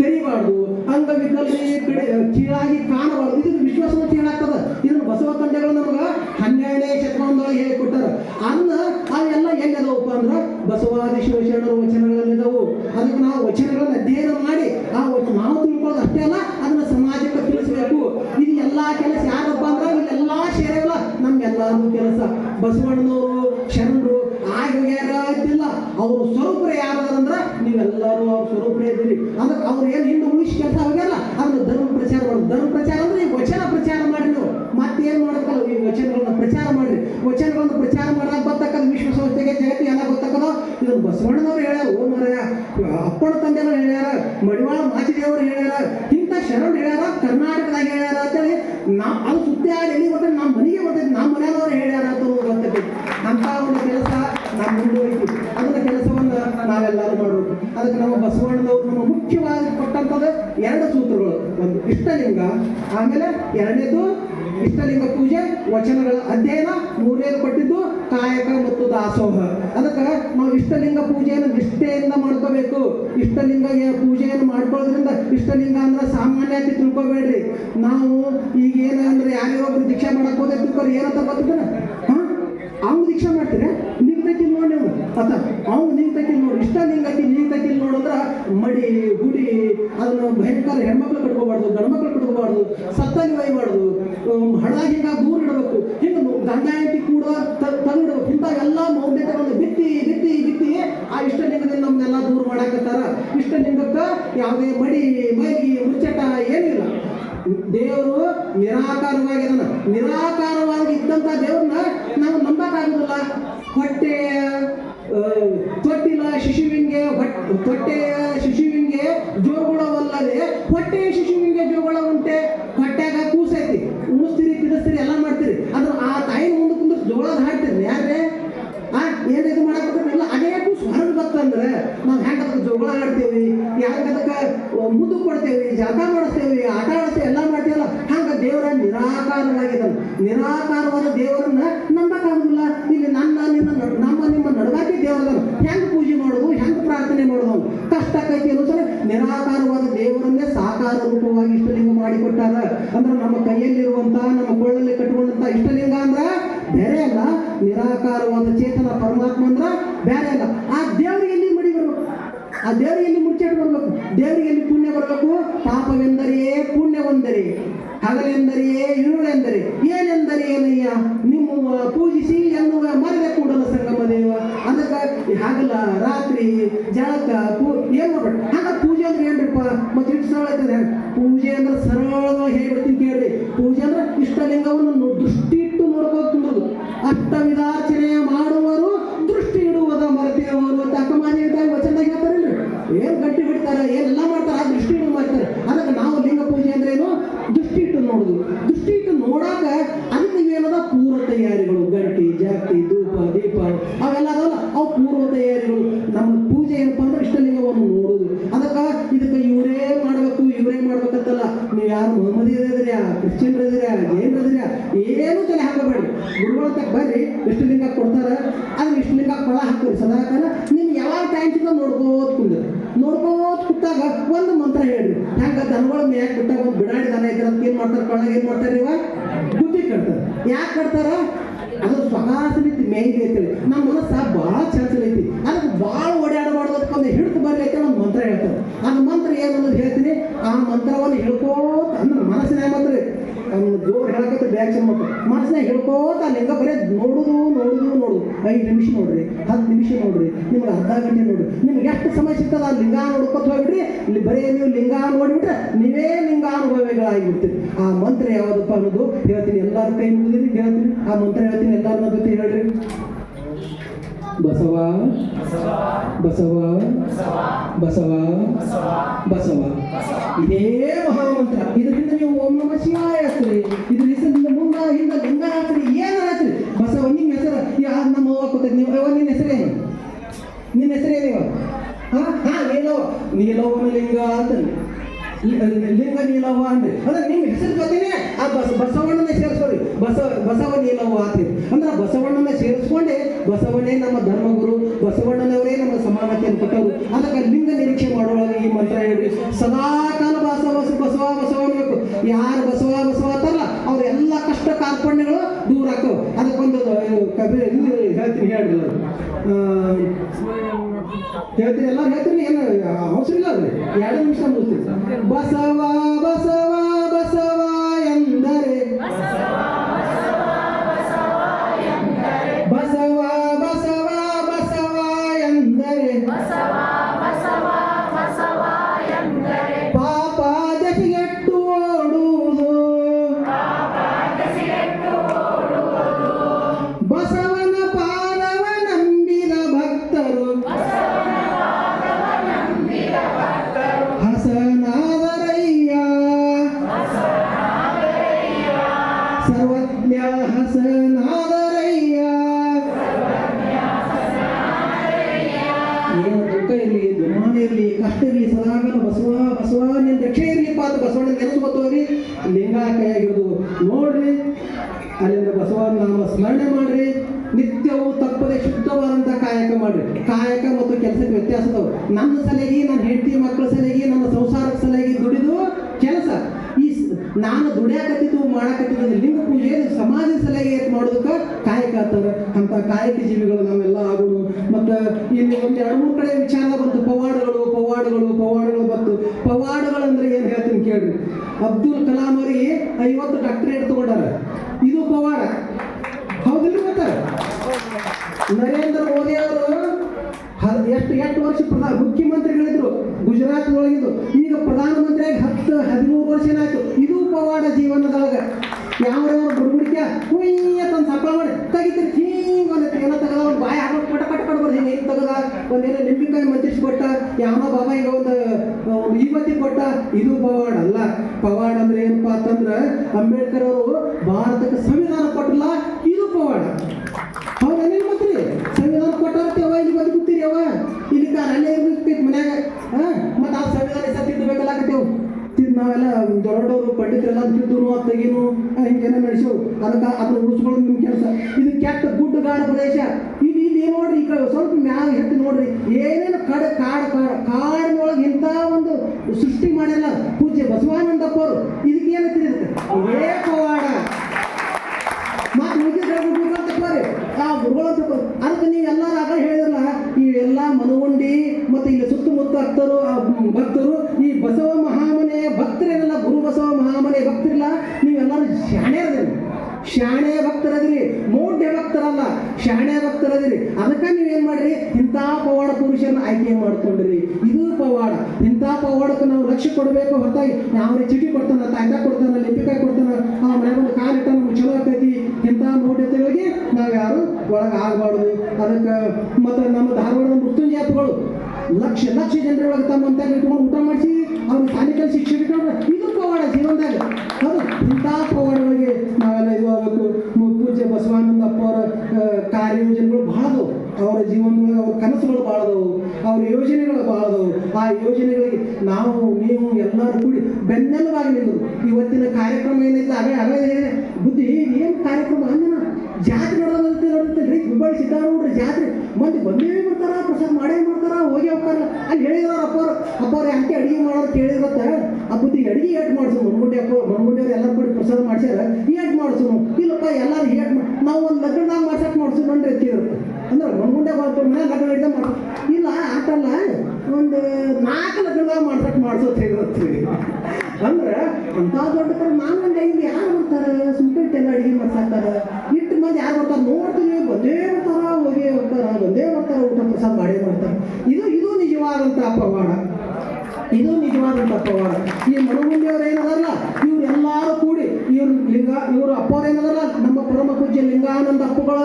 ಕರಿಬಾರ್ದು. ಅಂಗವಿದ್ದಲ್ಲಿ ಕಡೆ ಕೀಳಾಗಿ ಕಾಣಬಾರ್ದು. ಇದು ವಿಶ್ವಾಸ ಕೀಳಾಗ್ತದ. ಇದನ್ನು ಬಸವ ತಂಡಗಳು ನಮಗೆ ಹನ್ನೆರಡನೇ ಶತಮಾನದೊಳಗೆ ಹೇಳಿಕೊಟ್ಟಾರ. ಅನ್ನ ಅವೆಲ್ಲ ಅಂದ್ರೆ ಬಸವಾದಿ ಶಿವಶರಣರ ವಚನಗಳಲ್ಲಿದ್ದಾವು. ಅದಕ್ಕೆ ನಾವು ವಚನಗಳನ್ನು ಅಧ್ಯಯನ ಮಾಡಿ ಆ ವಚನ ನಾವು ತಿಳ್ಕೊಳ್ಳೋದು ಅಷ್ಟೇ ಅಲ್ಲ, ಅದನ್ನ ಸಮಾಜಕ್ಕೆ ತಿಳಿಸ್ಬೇಕು. ಇದು ಎಲ್ಲಾ ಕೆಲಸ ಯಾರಪ್ಪ ಅಂದ್ರ ಇಲ್ಲೆಲ್ಲಾ ಸೇರಲ್ಲ ನಮ್ಗೆಲ್ಲಾರು ಕೆಲಸ. ಬಸವಣ್ಣನವರು, ಶರಣರು ಆಗಿಲ್ಲ ಅವರು ಸ್ವರೂಪ ಅವ್ರ ಸ್ವರೂಪರೇ ಯಾರಂದ್ರ ನೀವೆಲ್ಲರೂ ಅವ್ರ ಸ್ವರೂಪರೇ ಇದ್ದೀರಿ. ಅಂದ್ರೆ ಅವ್ರು ಏನು ಹಿಂದೆ ಉಳಿಸಿ ಕೆಲಸ ಆಗಲ್ಲ ಅದನ್ನ ಧರ್ಮ ಪ್ರಚಾರ ಮಾಡೋದು. ಧರ್ಮ ಪ್ರಚಾರ ಅಂದ್ರೆ ಈ ವಚನ ಪ್ರಚಾರ ಮಾಡಿ ನೀವು. ಮತ್ತೇನು ಮಾಡಬೇಕಲ್ಲ ಈ ವಚನಗಳನ್ನ ಪ್ರಚಾರ ಮಾಡ್ರಿ. ವಚನಗಳನ್ನ ಪ್ರಚಾರ ಇದನ್ನು ಬಸವಣ್ಣನವ್ರು ಹೇಳ್ಯಾರ, ಓ ಮರ ಅಪ್ಪಣ ತಂದೆಯವರು ಹೇಳ್ಯಾರ, ಮಡಿವಾಳ ಮಾಚಿದೇವರು ಹೇಳ್ಯಾರ, ಇಂಥ ಶರಣ್ ಹೇಳ್ಯಾರ, ಕರ್ನಾಟಕದಾಗ ಹೇಳ್ಯಾರ ಅಂತೇಳಿ ನಾ ಅದು ಸುತ್ತೆ ಆಗಿ ಎಲ್ಲಿ ಬರ್ತದೆ ನಮ್ಮ ಮನೆಗೆ ಬರ್ತೈತಿ ನಮ್ಮ ಮನೆಯವರು ಹೇಳ್ಯಾರ ಅಂತ ಬರ್ತೈತಿ ಅಂತ ಒಂದು ಕೆಲಸ ನಾವು ಮುಂದುವರಿತು ಅದರ ಕೆಲಸವನ್ನು ನಾವೆಲ್ಲರೂ ಮಾಡಬೇಕು. ಅದಕ್ಕೆ ನಮ್ಮ ಬಸವಣ್ಣನವರು ನಮ್ಮ ಮುಖ್ಯವಾಗಿ ಕೊಟ್ಟಂಥದ್ದು ಎರಡು ಸೂತ್ರಗಳು. ಒಂದು ಇಷ್ಟಲಿಂಗ ಆಮೇಲೆ ಎರಡನೇದು ಇಷ್ಟಲಿಂಗ ಪೂಜೆ? ವಚನಗಳ ಅಧ್ಯಯನ ಮೂರನೇದು ಕೊಟ್ಟಿದ್ದು ಕಾಯಕ ಮತ್ತು ದಾಸೋಹ. ಅದಕ್ಕೆ ನಾವು ಇಷ್ಟಲಿಂಗ ಪೂಜೆಯನ್ನು ನಿಷ್ಠೆಯಿಂದ ಮಾಡ್ಕೋಬೇಕು. ಇಷ್ಟಲಿಂಗ ಪೂಜೆಯನ್ನು ಮಾಡ್ಕೊಳ್ಳೋದ್ರಿಂದ ಇಷ್ಟಲಿಂಗ ಅಂದ್ರೆ ಸಾಮಾನ್ಯ ಅಂತ ತಿಳ್ಕೊಬೇಡ್ರಿ. ನಾವು ಈಗ ಏನಂದ್ರೆ ಯಾರಿಗೋ ಒಬ್ರು ದೀಕ್ಷೆ ಮಾಡಕ್ ಹೋದ್ರೆ ತಿಳ್ಕೊರಿ ಏನಂತ ಗೊತ್ತಿದ್ದಾನೆ ಹಾ? ಅವ್ನು ದೀಕ್ಷೆ ಮಾಡ್ತೀರಾ? ಅತ್ತ ಅವ್ನು ತಕ್ಕಿಲ್ ನೋಡಿ, ಇಷ್ಟ ಲಿಂಗಕ್ಕೆ ನೀನ್ ನೋಡಿದ್ರ ಮಡಿ, ಗುಡಿ, ಅದನ್ನ ಭಯಂಕರ ಹೆಣ್ಮಕ್ಳು ಕಟ್ಕೋಬಾರ್ದು, ಗಂಡ್ಮಕ್ಳು ಕಟ್ಕೋಬಾರ್ದು, ಸತ್ತಲ್ಲಿ ಒಯ್ಬಾರ್ದು ಅಹ್ ಹಣ ಹಿಂಗ ದೂರ ಇಡಬೇಕು. ಹಿಂಗ ಗಂಡ ಕೂಡ ತಂದಿಡಬೇಕು ಇಂಥ ಎಲ್ಲ ಮೌಲ್ಯತೆಗಳನ್ನು ಬಿತ್ತಿ ಬಿತ್ತಿ ಬಿತ್ತಿ ಆ ಇಷ್ಟ ಇಷ್ಟಲಿಂಗದಿಂದ ನಮ್ಮನ್ನೆಲ್ಲ ದೂರ ಮಾಡಾಕತ್ತಾರ. ಇಷ್ಟ ನಿಂಗಕ್ಕ ಯಾವುದೇ ಮಡಿ, ಮೈಗಿ ಮುಚ್ಚಟ ಏನಿಲ್ಲ. ದೇವರು ನಿರಾಕಾರವಾಗಿದ್ದಾನ ನಿರಾಕಾರವಾಗಿ ಇದ್ದಂಥ ದೇವ್ರನ್ನ ನಾವು ನಂಬಕ್ಕಾಗಲ್ಲ ಹೊಟ್ಟೆ ಆ, ತೊಟ್ಟಿಲ ಹೊಟ್ಟೆಯ ಶಿಶುವಿಂಗೆ ಜೋಗುಳವಲ್ಲದೆ ಹೊಟ್ಟೆಯ ಶಿಶುವಿಂಗೆ ಜೋಗುಳ ಉಂಟೆ ಹೊಟ್ಟೆಗ ಕೂಸೈತಿ. ಉಣಿಸ್ತೀರಿ ತಿಳಿಸ್ತೀರಿ ಎಲ್ಲ ಮಾಡ್ತೀರಿ. ಅದು ಆ ತಾಯಿ ಮುಂದೆ ಕುಂದ್ರೆ ಜೋಳ ಹಾಡ್ತೀರಿ ಯಾರೇ ಆ ಏನ್ ಇದು ಮಾಡಕ್ಕಿಲ್ಲ ಅದೇ ಕೂಸು. ಹೊರಗೆ ಬತ್ತಂದ್ರೆ ನಾವು ಹೆಂಗೆ ಜೋಗಳ ಆಡ್ತೇವಿ? ಯಾಕದಕ್ಕೆ ಮುದ್ದು ಕೊಡ್ತೇವಿ? ಜಾತ ಮಾಡಿಸ್ತೇವಿ? ಆಟ ಆಡಿಸ್ತೇವೆ? ಎಲ್ಲ ಮಾಡ್ತೀವಲ್ಲ. ಹಂಗ ದೇವರ ನಿರಾಕಾರನಾಗಿದ್ದಾನೆ. ನಿರಾಕಾರವಾದ ದೇವರನ್ನ ನಂಬಕ್ಕಾಗುದಿಲ್ಲ ಇಲ್ಲಿ ನನ್ನ ನಿನ್ನ ನಡ್- ನಮ್ಮ ನಿಮ್ಮ ನಡಗಾಕಿ ದೇವರದನು ಹೆಂಗ್ ಪೂಜೆ ಮಾಡೋದು ಹೆಂಗ್ ಪ್ರಾರ್ಥನೆ ಮಾಡೋದು ಆಕೈತಿ ಅನ್ನೋ ನಿರಾಕಾರವಾದ ದೇವರನ್ನೇ ಸಾಕಾರ ರೂಪವಾಗಿ ಇಷ್ಟಲಿಂಗ ಮಾಡಿಕೊಟ್ಟಾರ. ಅಂದ್ರೆ ನಮ್ಮ ಕೈಯಲ್ಲಿರುವಂತ, ನಮ್ಮ ಕೊಳ್ಳಲ್ಲಿ ಕಟ್ಟಿಕೊಂಡಂತ ಇಷ್ಟಲಿಂಗ ಅಂದ್ರ ಬೇರೆ ಅಲ್ಲ, ನಿರಾಕಾರವಾದ ಚೇತನ ಪರಮಾತ್ಮ ಅಂದ್ರ ಬೇರೆ ಅಲ್ಲ. ಆ ದೇವರಿಗೆ ಎಲ್ಲಿ ಮಡಿ ಬರ್ಬೇಕು? ಆ ದೇವರಿಗೆ ಎಲ್ಲಿ ಮುಚ್ಚಿಟ್ಟು ಬರ್ಬೇಕು? ದೇವರಿಗೆ ಎಲ್ಲಿ ಪುಣ್ಯ ಬರಬೇಕು? ಪಾಪವೆಂದರೆಯೇ ಪುಣ್ಯವೆಂದರೆ. ಹಗಲೆಂದರೆಯೇ ಇರುಳೆಂದರೆ ಏನೆಂದರೆ ಏನಯ್ಯ? ನಿಮ್ಮ ಪೂಜಿಸಿ ಎನ್ನುವ ಮರದ ಕೂಡಲ ಸಂಗಮ ದೇವ. ಅದಕ್ಕೆ ಹಗಲ, ರಾತ್ರಿ ಜಳಕ ಏನ್ ಮಾಡ್ಬೇಕು? ಹಂಗ ಪೂಜೆ ಅಂದ್ರೆ ಏನ್ರಿಪ್ಪ? ಮತ್ತೆ ಇಷ್ಟು ಸರಳ ಪೂಜೆ ಅಂದ್ರೆ ಸರಳವಾಗಿ ಹೇಳ್ಬಿಡ್ತೀನಿ ಕೇಳಿ ಪೂಜೆ ಅಂದ್ರೆ ಇಷ್ಟಲಿಂಗವನ್ನು ದೃಷ್ಟಿ ಇಟ್ಟು ನೋಡ್ಕೋತ ಕುಂದ್ರದು ಅಷ್ಟವಿಧಾರ್ಚನೆ ಮಾಡುವರು ದೃಷ್ಟಿ ಇಡುವುದ ಮರೆತಿರುವರು ಅಂತ ಅಕ್ಕಮಾನಿ ವಚನದಾಗ ಹೇಳ್ತಾರೆ ಏನ್ ಗಟ್ಟಿ ಬಿಡ್ತಾರೆ ಏನೆಲ್ಲ ಮಾಡ್ತಾರೆ, ಆ ದೃಷ್ಟಿ ಮಾಡ್ತಾರೆ. ಅದಕ್ಕೆ ನಾವು ದೃಷ್ಟಿ ಇಟ್ಟು ನೋಡುದು. ದೃಷ್ಟಿ ಇಟ್ಟು ನೋಡಾಕ ಅದಕ್ಕೆ ಏನದ ಪೂರ್ವ ತಯಾರಿಗಳು, ಗಂಟಿ, ಜಾತಿ, ಧೂಪ, ದೀಪ, ಅವೆಲ್ಲ ಅದಲ್ಲ. ಅವು ಪೂರ್ವ ತಯಾರಿಗಳು. ನಮ್ಮ ಪೂಜೆ ಏನಪ್ಪ ಅಂದ್ರೆ ಇಷ್ಟಲಿಂಗವನ್ನು ನೋಡುದು. ಅದಕ್ಕೆ ಇದಕ್ಕೆ ಇವರೇ ಮಾಡಬೇಕು, ಇವರೇ ಮಾಡ್ಬೇಕಂತಲ್ಲ. ನೀವು ಯಾರು ಮೊಹಮ್ಮದಿಯರಿದ್ದೀರಾ ಜೈನ್ ಜೈನರಿದ್ದೀರಾ ಏನು ತಲೆ ಹಾಕಬೇಡಿ. ಗುರುಗಳ ತಕ್ಕ ಬರ್ರಿ, ಇಷ್ಟಲಿಂಗ ಕೊಡ್ತಾರ. ಅದನ್ನ ಇಷ್ಟಲಿಂಗ ಕೊಳ ಹಾಕೋರಿ ಸದಾಕಾಲ ನೀವು ಯಾವಾಗ ಟೈಮ್ ಸಿಗ ನೋಡ್ಕೋತ ಕುಂದ್ರಿ ನೋಡ್ಕೋತ ಕೂತಾಗ ಒಂದು ಮಂತ್ರ ಹೇಳ್ರಿ ಹೆಂಗ ದನಗಳ ಮೇಯಾಕ್ ಬಿಟ್ಟಾಗ ಒಂದು ಬಿಡಾಡಿ ದನ ಇದ್ರೆ ಕೊಳಗೆ ಏನ್ ಮಾಡ್ತಾರೆ ಬುದ್ಧಿ ಕಟ್ತಾರೆ ಯಾಕೆ ಕಟ್ತಾರ ಅದು ಸ್ವಹಾಸನಿತಿ ಮೇಯ್ಗೆ ಐತಿ ನಮ್ಮ ಮನಸ್ಸ ಭಾಳ ಚಂಚಲ ಐತಿ ಅದಕ್ಕೆ ಭಾಳ ಓಡಾಡಬಾರ್ದು ಅದಕ್ಕೊಂದು ಹಿಡ್ತು ಐತೆ ಒಂದು ಮಂತ್ರ ಹೇಳ್ತಾರೆ. ಅದು ಮಂತ್ರ ಏನು ಅನ್ನೋದು ಹೇಳ್ತೀನಿ? ಆ ಮಂತ್ರವನ್ನು ಹೇಳ್ಕೋತ, ಅಂದ್ರೆ ಮನಸ್ಸಿನ ಮಂತ್ರ ಅವ್ನು ಜೋರು ಹೇಳಕತ್ತ ರಿಯಾಕ್ಷನ್ ಮಾಡ್ತಾರೆ ಮನಸ್ಸಿನ ಹೇಳ್ಕೋತ ಲಿಂಗ ಬರೀ ನೋಡುದು ಐದು ನಿಮಿಷ ನೋಡ್ರಿ, ಹತ್ತು ನಿಮಿಷ ನೋಡ್ರಿ ನಿಮ್ಗೆ ಅರ್ಧ ಗಂಟೆ ನೋಡ್ರಿ. ನಿಮ್ಗೆ ಎಷ್ಟು ಸಮಯ ಸಿಗ್ತದ ಲಿಂಗ ನೋಡ್ಕೊತ ಹೋಗ್ಬಿಡ್ರಿ. ಇಲ್ಲಿ ಬರೀ ನೀವು ಲಿಂಗ ನೋಡ್ಬಿಟ್ರೆ ನೀವೇ ಲಿಂಗಾನುಭವಿಗಳಾಗಿಬಿಡ್ತೀರಿ. ಆ ಮಂತ್ರ ಯಾವುದಪ್ಪ ಅನ್ನೋದು ಹೇಳ್ತೀನಿ, ಎಲ್ಲಾರ ಕೈ ಮುಗಿದ್ರಿ, ಹೇಳ್ತೀನಿ. ಆ ಮಂತ್ರ ಹೇಳ್ತೀನಿ, ಎಲ್ಲಾರ ಜೊತೆ ಹೇಳ್ರಿ. ಬಸವ ಬಸವ ಬಸವ ಬಸವ. ಇದೇ ಮಹಾಮಂತ್ರ. ಇದರಿಂದ ನೀವು ಓಂ ನಮ ಶಿವಾಯ ಇದ್ರ ಹೆಸರಿಂದ ಮುಂದ ಹಿಂದ ಲಿಂಗ ಹಚ್ಚ್ರಿ ಏನು ಹಚ್ಚ್ರಿ ಬಸವ ನಿಮ್ಮ ಹೆಸರು ಯಾರು ಕೂತೈತಿ ನೀವು ಅವ ನಿನ್ನ ಹೆಸರೇನು ನಿನ್ನ ಹೆಸರೇನೇವ ಹಾ? ಹಾ ನೀಲವ ನೀಲವನ ಲಿಂಗ ಅಂತಂದು ಲಿಂಗ ನೀಲವ್ವ ಅಂದ್ರೆ ಅಂದ್ರೆ ನಿಮ್ಮ ಹೆಸರು ಜೊತೆನೆ ಆ ಬಸ, ಬಸವಣ್ಣನ ಸೇರಿಸೋರಿ ಬಸ, ಬಸವ ನೀಲವ ಅಂತ ಅಂದ್ರೆ ಬಸವಣ್ಣನ ಸೇರಿಸ್ಕೊಂಡೆ ಬಸವಣ್ಣೇ ನಮ್ಮ ಧರ್ಮಗುರು, ಬಸವಣ್ಣನವರೇ ನಮ್ಮ ಸಮಾನತೆಯನ್ನು ಕೊಟ್ಟವರು. ಅದಕ್ಕೆ ಲಿಂಗ ನಿರೀಕ್ಷೆ ಮಾಡುವಾಗ ಈ ಮಂತ್ರ ಹೇಳ್ರಿ ಸದಾಕಾಲ ಬಸವ ಬಸವ ಬಸವ ಅನ್ಬೇಕು ಯಾರು ಬಸವ ಬಸವ ಅಂತಾರಲ್ಲ ಅವ್ರ ಎಲ್ಲ ಕಷ್ಟ ಕಾರ್ಪಣ್ಯಗಳು ದೂರ ಹಾಕವು ಅದಕ್ಕೊಂದು ಕಬಿ ಇದು ಹೇಳ್ತೀನಿ ಹೇಳ್ತೀನಿ ಎಲ್ಲ ಹೇಳ್ತೀನಿ ಏನು ಅವಸರ ಇಲ್ಲ ಅಲ್ರಿ ಎರಡು ನಿಮಿಷ ಮುಗಿಸ್ತೀನಿ. ಇರಲಿ ಸದಾಗನು ಬಸವ ಬಸವ ನಿನ್ನ ರಕ್ಷೆ ಇರಲಿಪ್ಪ ಅಂತ ಬಸವಣ್ಣ ಲಿಂಗ ಕೈಯಾಗಿರೋದು ನೋಡ್ರಿ, ಅಲ್ಲಿಂದ ಬಸವನ ನಾಮ ಸ್ಮರಣೆ ಮಾಡ್ರಿ. ನಿತ್ಯವೂ ತಪ್ಪದೆ ಶುದ್ಧವಾದಂಥ ಕಾಯಕ ಮಾಡ್ರಿ. ಕಾಯಕ ಮತ್ತು ಕೆಲಸಕ್ಕೆ ವ್ಯತ್ಯಾಸದವು. ನನ್ನ ಸಲಹೆ ನನ್ನ ಹೆಂಡತಿ ಮಕ್ಕಳ ಸಲಹೆ ನನ್ನ ಸಂಸಾರದ ಸಲಹೆ ದುಡಿದು ಕೆಲಸ. ನಾನು ದುಡಿಯಾಕತ್ತಿದ್ದು ಮಾಡಾಕತ್ತಿದ್ದು ಲಿಂಗ ಪೂಜೆ ಸಮಾಜ ಸಲಹೆ ಮಾಡೋದಕ್ಕೆ? ಕಾಯಕ ಅಂತಾರೆ ಅಂತ ಕಾಯಕ ಜೀವಿಗಳು ನಾವೆಲ್ಲ ಆಗೋದು. ಮತ್ತು ಇಲ್ಲಿ ಒಂದು ಎರಡು ಮೂರು ಕಡೆ ವಿಚಾರ ಬಂತು. ಪವಾಡಗಳು ಪವಾಡಗಳು ಪವಾಡಗಳು ಬಂತು. ಪವಾಡಗಳು ಅಂದ್ರೆ ಏನು ಹೇಳ್ತೀನಿ ಕೇಳ್ರಿ. ಅಬ್ದುಲ್ ಕಲಾಂ ಅವರಿಗೆ ಐವತ್ತು ಡಾಕ್ಟರೇಟ್ ತಗೊಂಡಾರ. ಇದು ಪವಾಡ. ಹೌದಿಲ್ಲ ಮತ್ತೆ? ನರೇಂದ್ರ ಮೋದಿ ಅವರು ಎಷ್ಟು ಎಷ್ಟು ವರ್ಷ ಪ್ರಧಾನ ಮುಖ್ಯಮಂತ್ರಿಗಳಿದ್ರು. ಗುಜರಾತ್ ಒಳಗಿದ್ರು ಈಗ ಪ್ರಧಾನಮಂತ್ರಿಯಾಗಿ ಹತ್ತು, ಹದಿಮೂರು ವರ್ಷ ಏನಾಯ್ತು. ಪವಾಡ ಜೀವನದೊಳಗ. ಯಾವ ಬುಡ್ಬುಡಿಕೆ ಹುಯ್ಯ ತಂದು ಸಪ್ಲ ಮಾಡಿ ತೆಗಿತೀರಿ ಹಿಂಗೆ ಒಂದು ಏನೋ ತಗದ ಒಂದು ಬಾಯಿ ಹಾಕೋ ಪಟ ಪಟ ಪಟ ಬರ್ದು ಹಿಂಗೆ ತಗದ ಒಂದೇನೋ ನಿಂಬಿಕಾಯಿ ಮಂತ್ರಿಸಿ ಕೊಟ್ಟ ಯಾವನೋ ಬಾಬಾ ಈಗ ಒಂದು ಈಪತಿ ಕೊಟ್ಟ, ಇದು ಪವಾಡ ಅಲ್ಲ. ಪವಾಡ ಅಂದ್ರೆ ಏನಪ್ಪಾ ಅಂತಂದ್ರ ಅಂಬೇಡ್ಕರ್ ಅವರು ಭಾರತಕ್ಕೆ ಸಂವಿಧಾನ ಕೊಟ್ಟಲ್ಲ ಇದು ಪವಾಡ ಹೌದಾ ನೀವು ಮಂತ್ರಿ ಸಂವಿಧಾನ ಕೊಟ್ಟಾರ್ತಿ ಅವ ಇಲ್ಲಿ ಬಂದು ಕೂತೀರಿ ಅವ ಇಲ್ಲಿ ಕಾರ್ ಅಲ್ಲೇ ಇರ್ಬೇಕು ಮನ್ಯಾಗ. ಹಾ ಮತ್ತೆ ಆ ಸಂವಿಧಾನ ಹೆಸರು ತಿಂದು ನಾವೆಲ್ಲ ದೊಡ್ಡವರು, ಪಂಡಿತರೆಲ್ಲ ತಿದ್ದು ತೆಗೀನು ಹಿಂಗೆಲ್ಲ ನಡೆಸು. ಅದಕ್ಕೆ ಅದನ್ನ ಉಳಿಸ್ಕೊಳ್ಳೋದು ನಿಮ್ಮ ಕೆಲಸ. ಇದು ಕೆಟ್ಟ ಗುಡ್ಡಗಾಡ ಪ್ರದೇಶ. ಇದು ಇಲ್ಲಿ ನೋಡ್ರಿ ಈಗ ಸ್ವಲ್ಪ ಮ್ಯಾಗ ಎತ್ತಿ ನೋಡ್ರಿ. ಏನೇನು ಕಡ ಕಾಡು ಕಾಡು ಕಾಡಿನೊಳಗೆ ಇಂಥ ಒಂದು ಸೃಷ್ಟಿ ಮಾಡಿಲ್ಲ ಪೂಜ್ಯ ಅವರು. ಇದಕ್ಕೆ ಏನಂತೀರಿ ಇದಕ್ಕೆ ಇದೇ ಪವಾಡ ಮತ್ತೆ ಉಳಿದಿದ್ರೆ ಗುರುಗಳು ತಕ್ಕೋರಿ ಆ ಗುರುಗಳು ತಕ್ಕೋ ಅದಕ್ಕೆ ನೀವು ಎಲ್ಲರೂ ಆಗ ಹೇಳಿದ್ರಲ್ಲ ಈ ಎಲ್ಲ ಮನಗುಂಡಿ ಮತ್ತೆ ಇಲ್ಲಿ ಸುತ್ತಮುತ್ತ ಭಕ್ತರು ಆ ಭಕ್ತರು ಈ ಬಸವ ಮಹಾಮನೆಯ ಭಕ್ತರೇನಲ್ಲ ಗುರು ಬಸವ ಮಹಾಮನೆಯ ಭಕ್ತರಿಲ್ಲ ನೀವೆಲ್ಲರೂ ಶಾಣೆ ಅದಿರಿ ಶಾಣೆ ಭಕ್ತರದಿರಿ ಮೌಢ್ಯ ಭಕ್ತರಲ್ಲ ಶಾಣೆ ಭಕ್ತರದಿರಿ ಅದಕ್ಕೆ ನೀವೇನ್ ಮಾಡ್ರಿ ಇಂಥ ಪವಾಡ ಪುರುಷರನ್ನ ಆಯ್ಕೆ ಮಾಡ್ಕೊಂಡ್ರಿ ಇದು ಪವಾಡ ಇಂಥ ಪವಾಡಕ್ಕೆ ನಾವು ಲಕ್ಷ್ಯ ಕೊಡಬೇಕು ಅವ್ರಿಗೆ ಯಾವ ಚೀಟಿ ಕೊಡ್ತಾನ ತಾಯಿ ಕೊಡ್ತಾನ ಲಿಪಿಕಾಯಿ ಕೊಡ್ತಾನ ಆ ಮನೆ ಒಂದು ಇಟ್ಟ ನಮ್ಗೆ ಚಲೋ ಆಗ್ತೈತಿ ಇಂಥ ಮೌಢ್ಯತೆಗಳಿಗೆ ನಾವು ಯಾರು ಒಳಗೆ ಆಗಬಾರ್ದು. ಅದಕ್ಕೆ ಮತ್ತು ನಮ್ಮ ಧಾರವಾಡದ ಮೃತ್ಯುಂಜಾತಗಳು ಲಕ್ಷ ಲಕ್ಷ ಜನರ ಒಳಗೆ ತಮ್ಮ ಅಂತ ಇಟ್ಕೊಂಡು ಊಟ ಮಾಡಿಸಿ ಅವ್ರಿಗೆ ಸಾಲಿಕಲ್ ಶಿಕ್ಷಣ ಇದು ಪವಾಡ ಜೀವನದಾಗ. ಹೌದು, ಇಂಥ ಪವಾಡಗಳಿಗೆ ನಾವೆಲ್ಲ ಇದು ಆಗಬೇಕು. ಪೂಜೆ ಬಸವಾನಂದಪ್ಪ ಅವರ ಕಾರ್ಯ ಭಾಳ ಅದಾವು. ಅವರ ಜೀವನದೊಳಗೆ ಅವ್ರ ಕನಸುಗಳು ಬಾಳದವು, ಅವರ ಯೋಜನೆಗಳು ಬಾಳದವು. ಆ ಯೋಜನೆಗಳಿಗೆ ನಾವು, ನೀವು ಎಲ್ಲರೂ ಕೂಡಿ ಬೆನ್ನೆಲುಬಾಗಿ ನಿಲ್ಲೋದು ಇವತ್ತಿನ ಕಾರ್ಯಕ್ರಮ ಏನಿಲ್ಲ ಅವೇ ಅವೇ ಬುದ್ಧಿ, ಏನು ಕಾರ್ಯಕ್ರಮ ಅಂದನ ಜಾತಿ ನೋಡೋದಂತೆ ನೋಡುತ್ತಲ್ರಿ ಹುಬ್ಬಳ್ಳಿ ಸಿದ್ದಾರೂಢ್ರಿ ಜಾತ್ರೆ. ಮಂದಿ ಬಂದೇ ಬರ್ತಾರ, ಪ್ರಸಾದ ಮಾಡೇ ಮಾಡ್ತಾರ, ಹೋಗಿ ಹೋಗ್ತಾರ. ಅಲ್ಲಿ ಹೇಳಿದಾರ ಅಪ್ಪವ್ರು ಅಪ್ಪವ್ರು, ಯಾಕೆ ಅಡಿಗೆ ಮಾಡೋರು ಕೇಳಿರತ್ತ ಆ ಬುದ್ಧಿ ಅಡಿಗೆ ಏಟ್ ಮಾಡ್ಸು. ಮನ್ಗುಂಡಿ ಅಪ್ಪ ಮನ್ಗುಂಡಿಯವ್ರು ಎಲ್ಲರೂ ಕೂಡಿ ಪ್ರಸಾದ ಮಾಡ್ಸ್ಯಾರ. ಏಟ್ ಮಾಡ್ಸು. ಇಲ್ಲಪ್ಪ, ಎಲ್ಲರೂ ಏಟ್ ಮಾಡಿ ನಾವು ಒಂದು ಲಗ್ನದಾಗ ಮಾಡ್ಸಕ್ ಮಾಡ್ಸು ನೋಡ್ರಿ ಅಂತಿರುತ್ತೆ ಅಂದ್ರೆ ಮನ್ಗುಂಡೆ ಬಂತು ಲಗ್ನ ಇದ್ದ ಮಾಡ ಇಲ್ಲ ಆತಲ್ಲ ಒಂದು ನಾಲ್ಕು ಲಗ್ನದಾಗ ಮಾಡ್ಸಕ್ ಮಾಡ್ಸೋ ಹೇಳಿರತ್ರಿ ಅಂದ್ರೆ ಅಂತ ದೊಡ್ಡ ಇಲ್ಲಿ ಯಾರು ಬರ್ತಾರೆ? ಸುಮ್ಕಿಟ್ಟೆಲ್ಲ ಅಡಿಗೆ ಮಾಡ್ಸಾಕ್ತಾರ? ಇಟ್ಟು ಮಂದಿ ಯಾರು ಬರ್ತಾರೆ? ನೋಡ್ತೀವಿ ಬಂದೇ ಬರ್ತಾರ ಹೋಗಿ ಬಂದೇ ಬರ್ತಾರ ಊಟ ಪ್ರಸಾದ ಮಾಡೇ ಮಾಡ್ತಾರೆ. ಇದು ಇದು ನಿಜವಾದಂತಹ ಪವಾಡ ಇದು ನಿಜವಾದಂತಹ ಪವಾಡ ಈ ಮನಮುಂದಿಯವರು ಇವ್ರು ಎಲ್ಲರೂ ಕೂಡಿ, ಇವ್ರು ಲಿಂಗ, ಇವರು ಅಪ್ಪವ್ರು ಏನದಲ್ಲ, ನಮ್ಮ ಪರಮ ಪೂಜ್ಯ ಲಿಂಗಾನಂದ ಅಪ್ಪಗಳ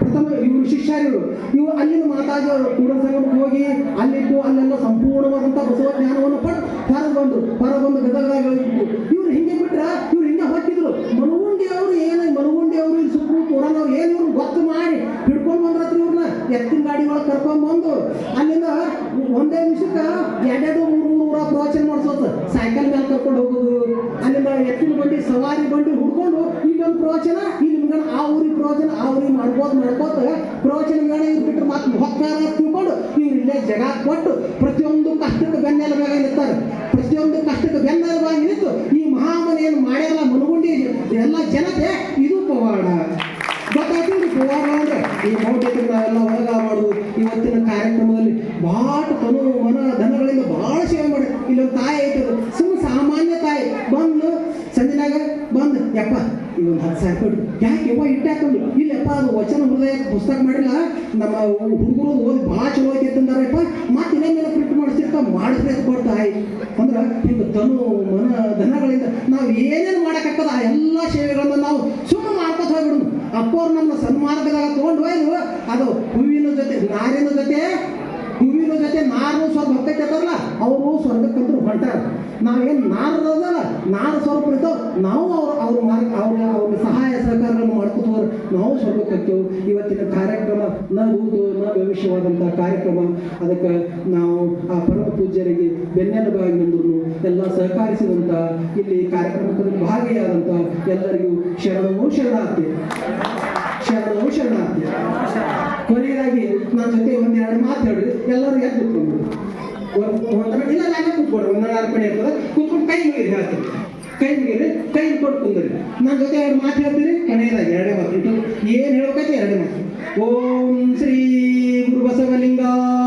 ಪ್ರಥಮ ಇವರು ಶಿಷ್ಯರು ಇವು ಅಲ್ಲಿನ ಮಾತಾಜಿ ಅವರು ಕೂಡ ಸಂಗಮಕ್ಕೆ ಹೋಗಿ ಅಲ್ಲಿದ್ದು ಅಲ್ಲೆಲ್ಲ ಸಂಪೂರ್ಣವಾದಂಥ ಬಸವ ಜ್ಞಾನವನ್ನು ಪಡೆದು ಹೊರಗೆ ಹೊರಬಂದು ಹೊರಗೆ ಬಂದು ಗದಗದಾಗ ಇವರು ಹಿಂಗೆ ಬಿಟ್ರ, ಇವ್ರು ಹಿಂಗೆ ಹೊಕ್ಕಿದ್ರು. ಮನಗುಂಡಿ ಅವರು ಏನು ಮನಗುಂಡಿ ಅವರು ಇಲ್ಲಿ ಸುತ್ತಮುತ್ತ ಕೊಡೋಣ ಏನು ಇವ್ರು ಗೊತ್ತು ಮಾಡಿ ಹಿಡ್ಕೊಂಡು ಬಂದ್ರತ್ರ ಇವ್ರನ್ನ ಎತ್ತಿನ ಗಾಡಿ ಒಳಗೆ ಕರ್ಕೊಂಡ್ ಬಂದು ಅಲ್ಲಿಂದ ಒಂದೇ ನಿಮಿಷಕ್ಕೆ ಎರಡೆರಡು, ಮೂರು ಮೂರು ಪ್ರವಚನ ಮಾಡಿಸೋದು. ಸೈಕಲ್ ಮೇಲೆ ಕರ್ಕೊಂಡು ಹೋಗೋದು. ಅಲ್ಲಿಂದ ಎತ್ತಿನ ಬಂಡಿ, ಸವಾರಿ ಬಂಡಿ ಹುಡ್ಕೊಂಡು ಇಲ್ಲೊಂದು ಪ್ರವಚನ ಇಲ್ಲಿ ನಿಮ್ಗಣ ಆ ಊರಿಗೆ ಪ್ರವಚನ, ಆ ಊರಿಗೆ ಮಾಡ್ಕೋತ ಮಾಡ್ಕೋತ ಪ್ರವಚನ ಗಣ ಇವ್ರು ಬಿಟ್ಟರೆ ಮತ್ತೆ ಹೊಕ್ಕಾರ ತಿಳ್ಕೊಂಡು ಇವ್ರು ಇಲ್ಲೇ ಜಗ ಕೊಟ್ಟು ಪ್ರತಿಯೊಂದು ಕಷ್ಟಕ್ಕೆ ಬೆನ್ನೆಲುಬಾಗಿ ನಿಂತಾರೆ. ಪ್ರತಿಯೊಂದು ಕಷ್ಟಕ್ಕೆ ಬೆನ್ನೆಲುಬಾಗಿ ನಿಂತು ಈ ಮಹಾಮನೆಯನ್ನು ಮಾಡ್ಯಾರ ಮನಗುಂಡಿ ಎಲ್ಲ ಜನತೆ ಇದು ಪವಾಡ. ಗೊತ್ತಾಯ್ತು ಇದು ಪವಾಡ ಅಂದ್ರೆ ಈ ಎಲ್ಲ ನಾವೆಲ್ಲ ಹೊರಗ ಮಾಡುದು. ಇವತ್ತಿನ ಕಾರ್ಯಕ್ರಮದಲ್ಲಿ ಬಹಳ ತನು ಮನ ದನಗಳಿಂದ ಬಹಳ ಸೇವೆ ಮಾಡಿ. ಇಲ್ಲೊಂದು ತಾಯಿ ಐತದು. ಸುಮ್ಮ ಸಾಮಾನ್ಯ ತಾಯಿ. ಬಂದು ಸಂಜೆನಾಗ ಬಂದು, ಯಪ್ಪ ಇವೊಂದು ಹತ್ತು ಸಾವಿರ ಯಾಕೆ ಯವ್ವ ಇಟ್ಟಾಕೊಂಡು ಇಲ್ಲಪ್ಪ, ಅದು ವಚನ ಹೃದಯ ಪುಸ್ತಕ ಮಾಡಿಲ್ಲ. ನಮ್ಮ ಹುಡುಗರು ಓದಿ ಭಾಳ ಚಲೋ ಐತಿ ಅಂತಂದಾರಪ್ಪ. ಮತ್ತೆ ಇನ್ನೊಂದೆಲ್ಲ ಪ್ರಿಂಟ್ ಮಾಡಿಸಿರ್ತ ಮಾಡಿಸ್ಬೇಕು ಕೊಡ್ತಾಯಿ ಅಂದ್ರೆ ಹಿಂಗೆ ತನು ಮನ ನಾವು ಏನೇನು ಮಾಡೋಕ್ಕಾಗ್ತದ ಆ ಎಲ್ಲ ಸೇವೆಗಳನ್ನು ನಾವು ಸುಮ್ಮನೆ ಮಾಡ್ಕೊತ ಹೋಗ್ಬಿಡೋದು ಅಪ್ಪವ್ರು ನಮ್ಮ ಸನ್ಮಾರ್ಗದಾಗ ತೊಗೊಂಡು ಹೋಯ್ದು ಅದು ಹೂವಿನ ಜೊತೆ, ನಾರಿನ ಜೊತೆ ಜೊತೆ ನಾರು ಸ್ವರ್ಗ ಹೊಕ್ಕೈತಲ್ಲ ಅವರು ಸ್ವರ್ಗಕ್ಕಂತೂ ಹೊರಟಾರ. ನಾವೇನು ನಾರದಲ್ಲ ನಾರು ಸ್ವರ್ಪ ನಾವು ಅವ್ರು ಅವ್ರ ಮಾರ್ಗ ಅವ್ರ ಅವ್ರ ಸಹಾಯ ಸಹಕಾರಗಳನ್ನು ಮಾಡ್ಕೋತವ್ರು, ನಾವು ಸ್ವರ್ಗಕ್ಕೆ ಇವತ್ತಿನ ಕಾರ್ಯಕ್ರಮ ನಗುವುದು ನ ಭವಿಷ್ಯವಾದಂಥ ಕಾರ್ಯಕ್ರಮ. ಅದಕ್ಕೆ ನಾವು ಆ ಪರಮ ಪೂಜ್ಯರಿಗೆ ಬೆನ್ನೆಲುಬಾಗಿ ನಿಂದ್ರು ಎಲ್ಲ ಸಹಕರಿಸಿದಂಥ ಇಲ್ಲಿ ಕಾರ್ಯಕ್ರಮದಲ್ಲಿ ಭಾಗಿಯಾದಂಥ ಎಲ್ಲರಿಗೂ ಶರಣವೂ ಶರಣಾರ್ಥಿ. ಶರಣವೂ ಶರಣಾರ್ಥಿ ಕೊನೆಯದಾಗಿ ನನ್ನ ಜೊತೆ ಒಂದೆರಡು ಮಾತು ಹೇಳಿ, ಎಲ್ಲರೂ ಎದ್ದು ಒಂದರ ಇಲ್ಲ, ನಾನೇ ಕೂತ್ಕೊಡ್ರಿ ಒಂದರ ಅರ್ಪಣೆ ಇರ್ತದೆ ಕೂತ್ಕೊಂಡು ಕೈ ಮುಗಿರಿ, ಹೇಳ್ತೀನಿ. ಕೈ ಮುಗಿರಿ, ಕೈ ಕೊಟ್ಟು ಕುಂದ್ರಿ. ನನ್ನ ಜೊತೆ ಎರಡು ಮಾತು ಹೇಳ್ತೀರಿ? ಕೊನೆಯದಾಗಿ ಎರಡೇ ಮಾತು. ಏನು ಹೇಳ್ಬೇಕೈತೆ? ಎರಡೇ ಮಾತು. ಓಂ ಶ್ರೀ ಗುರು ಬಸವಲಿಂಗಾಯ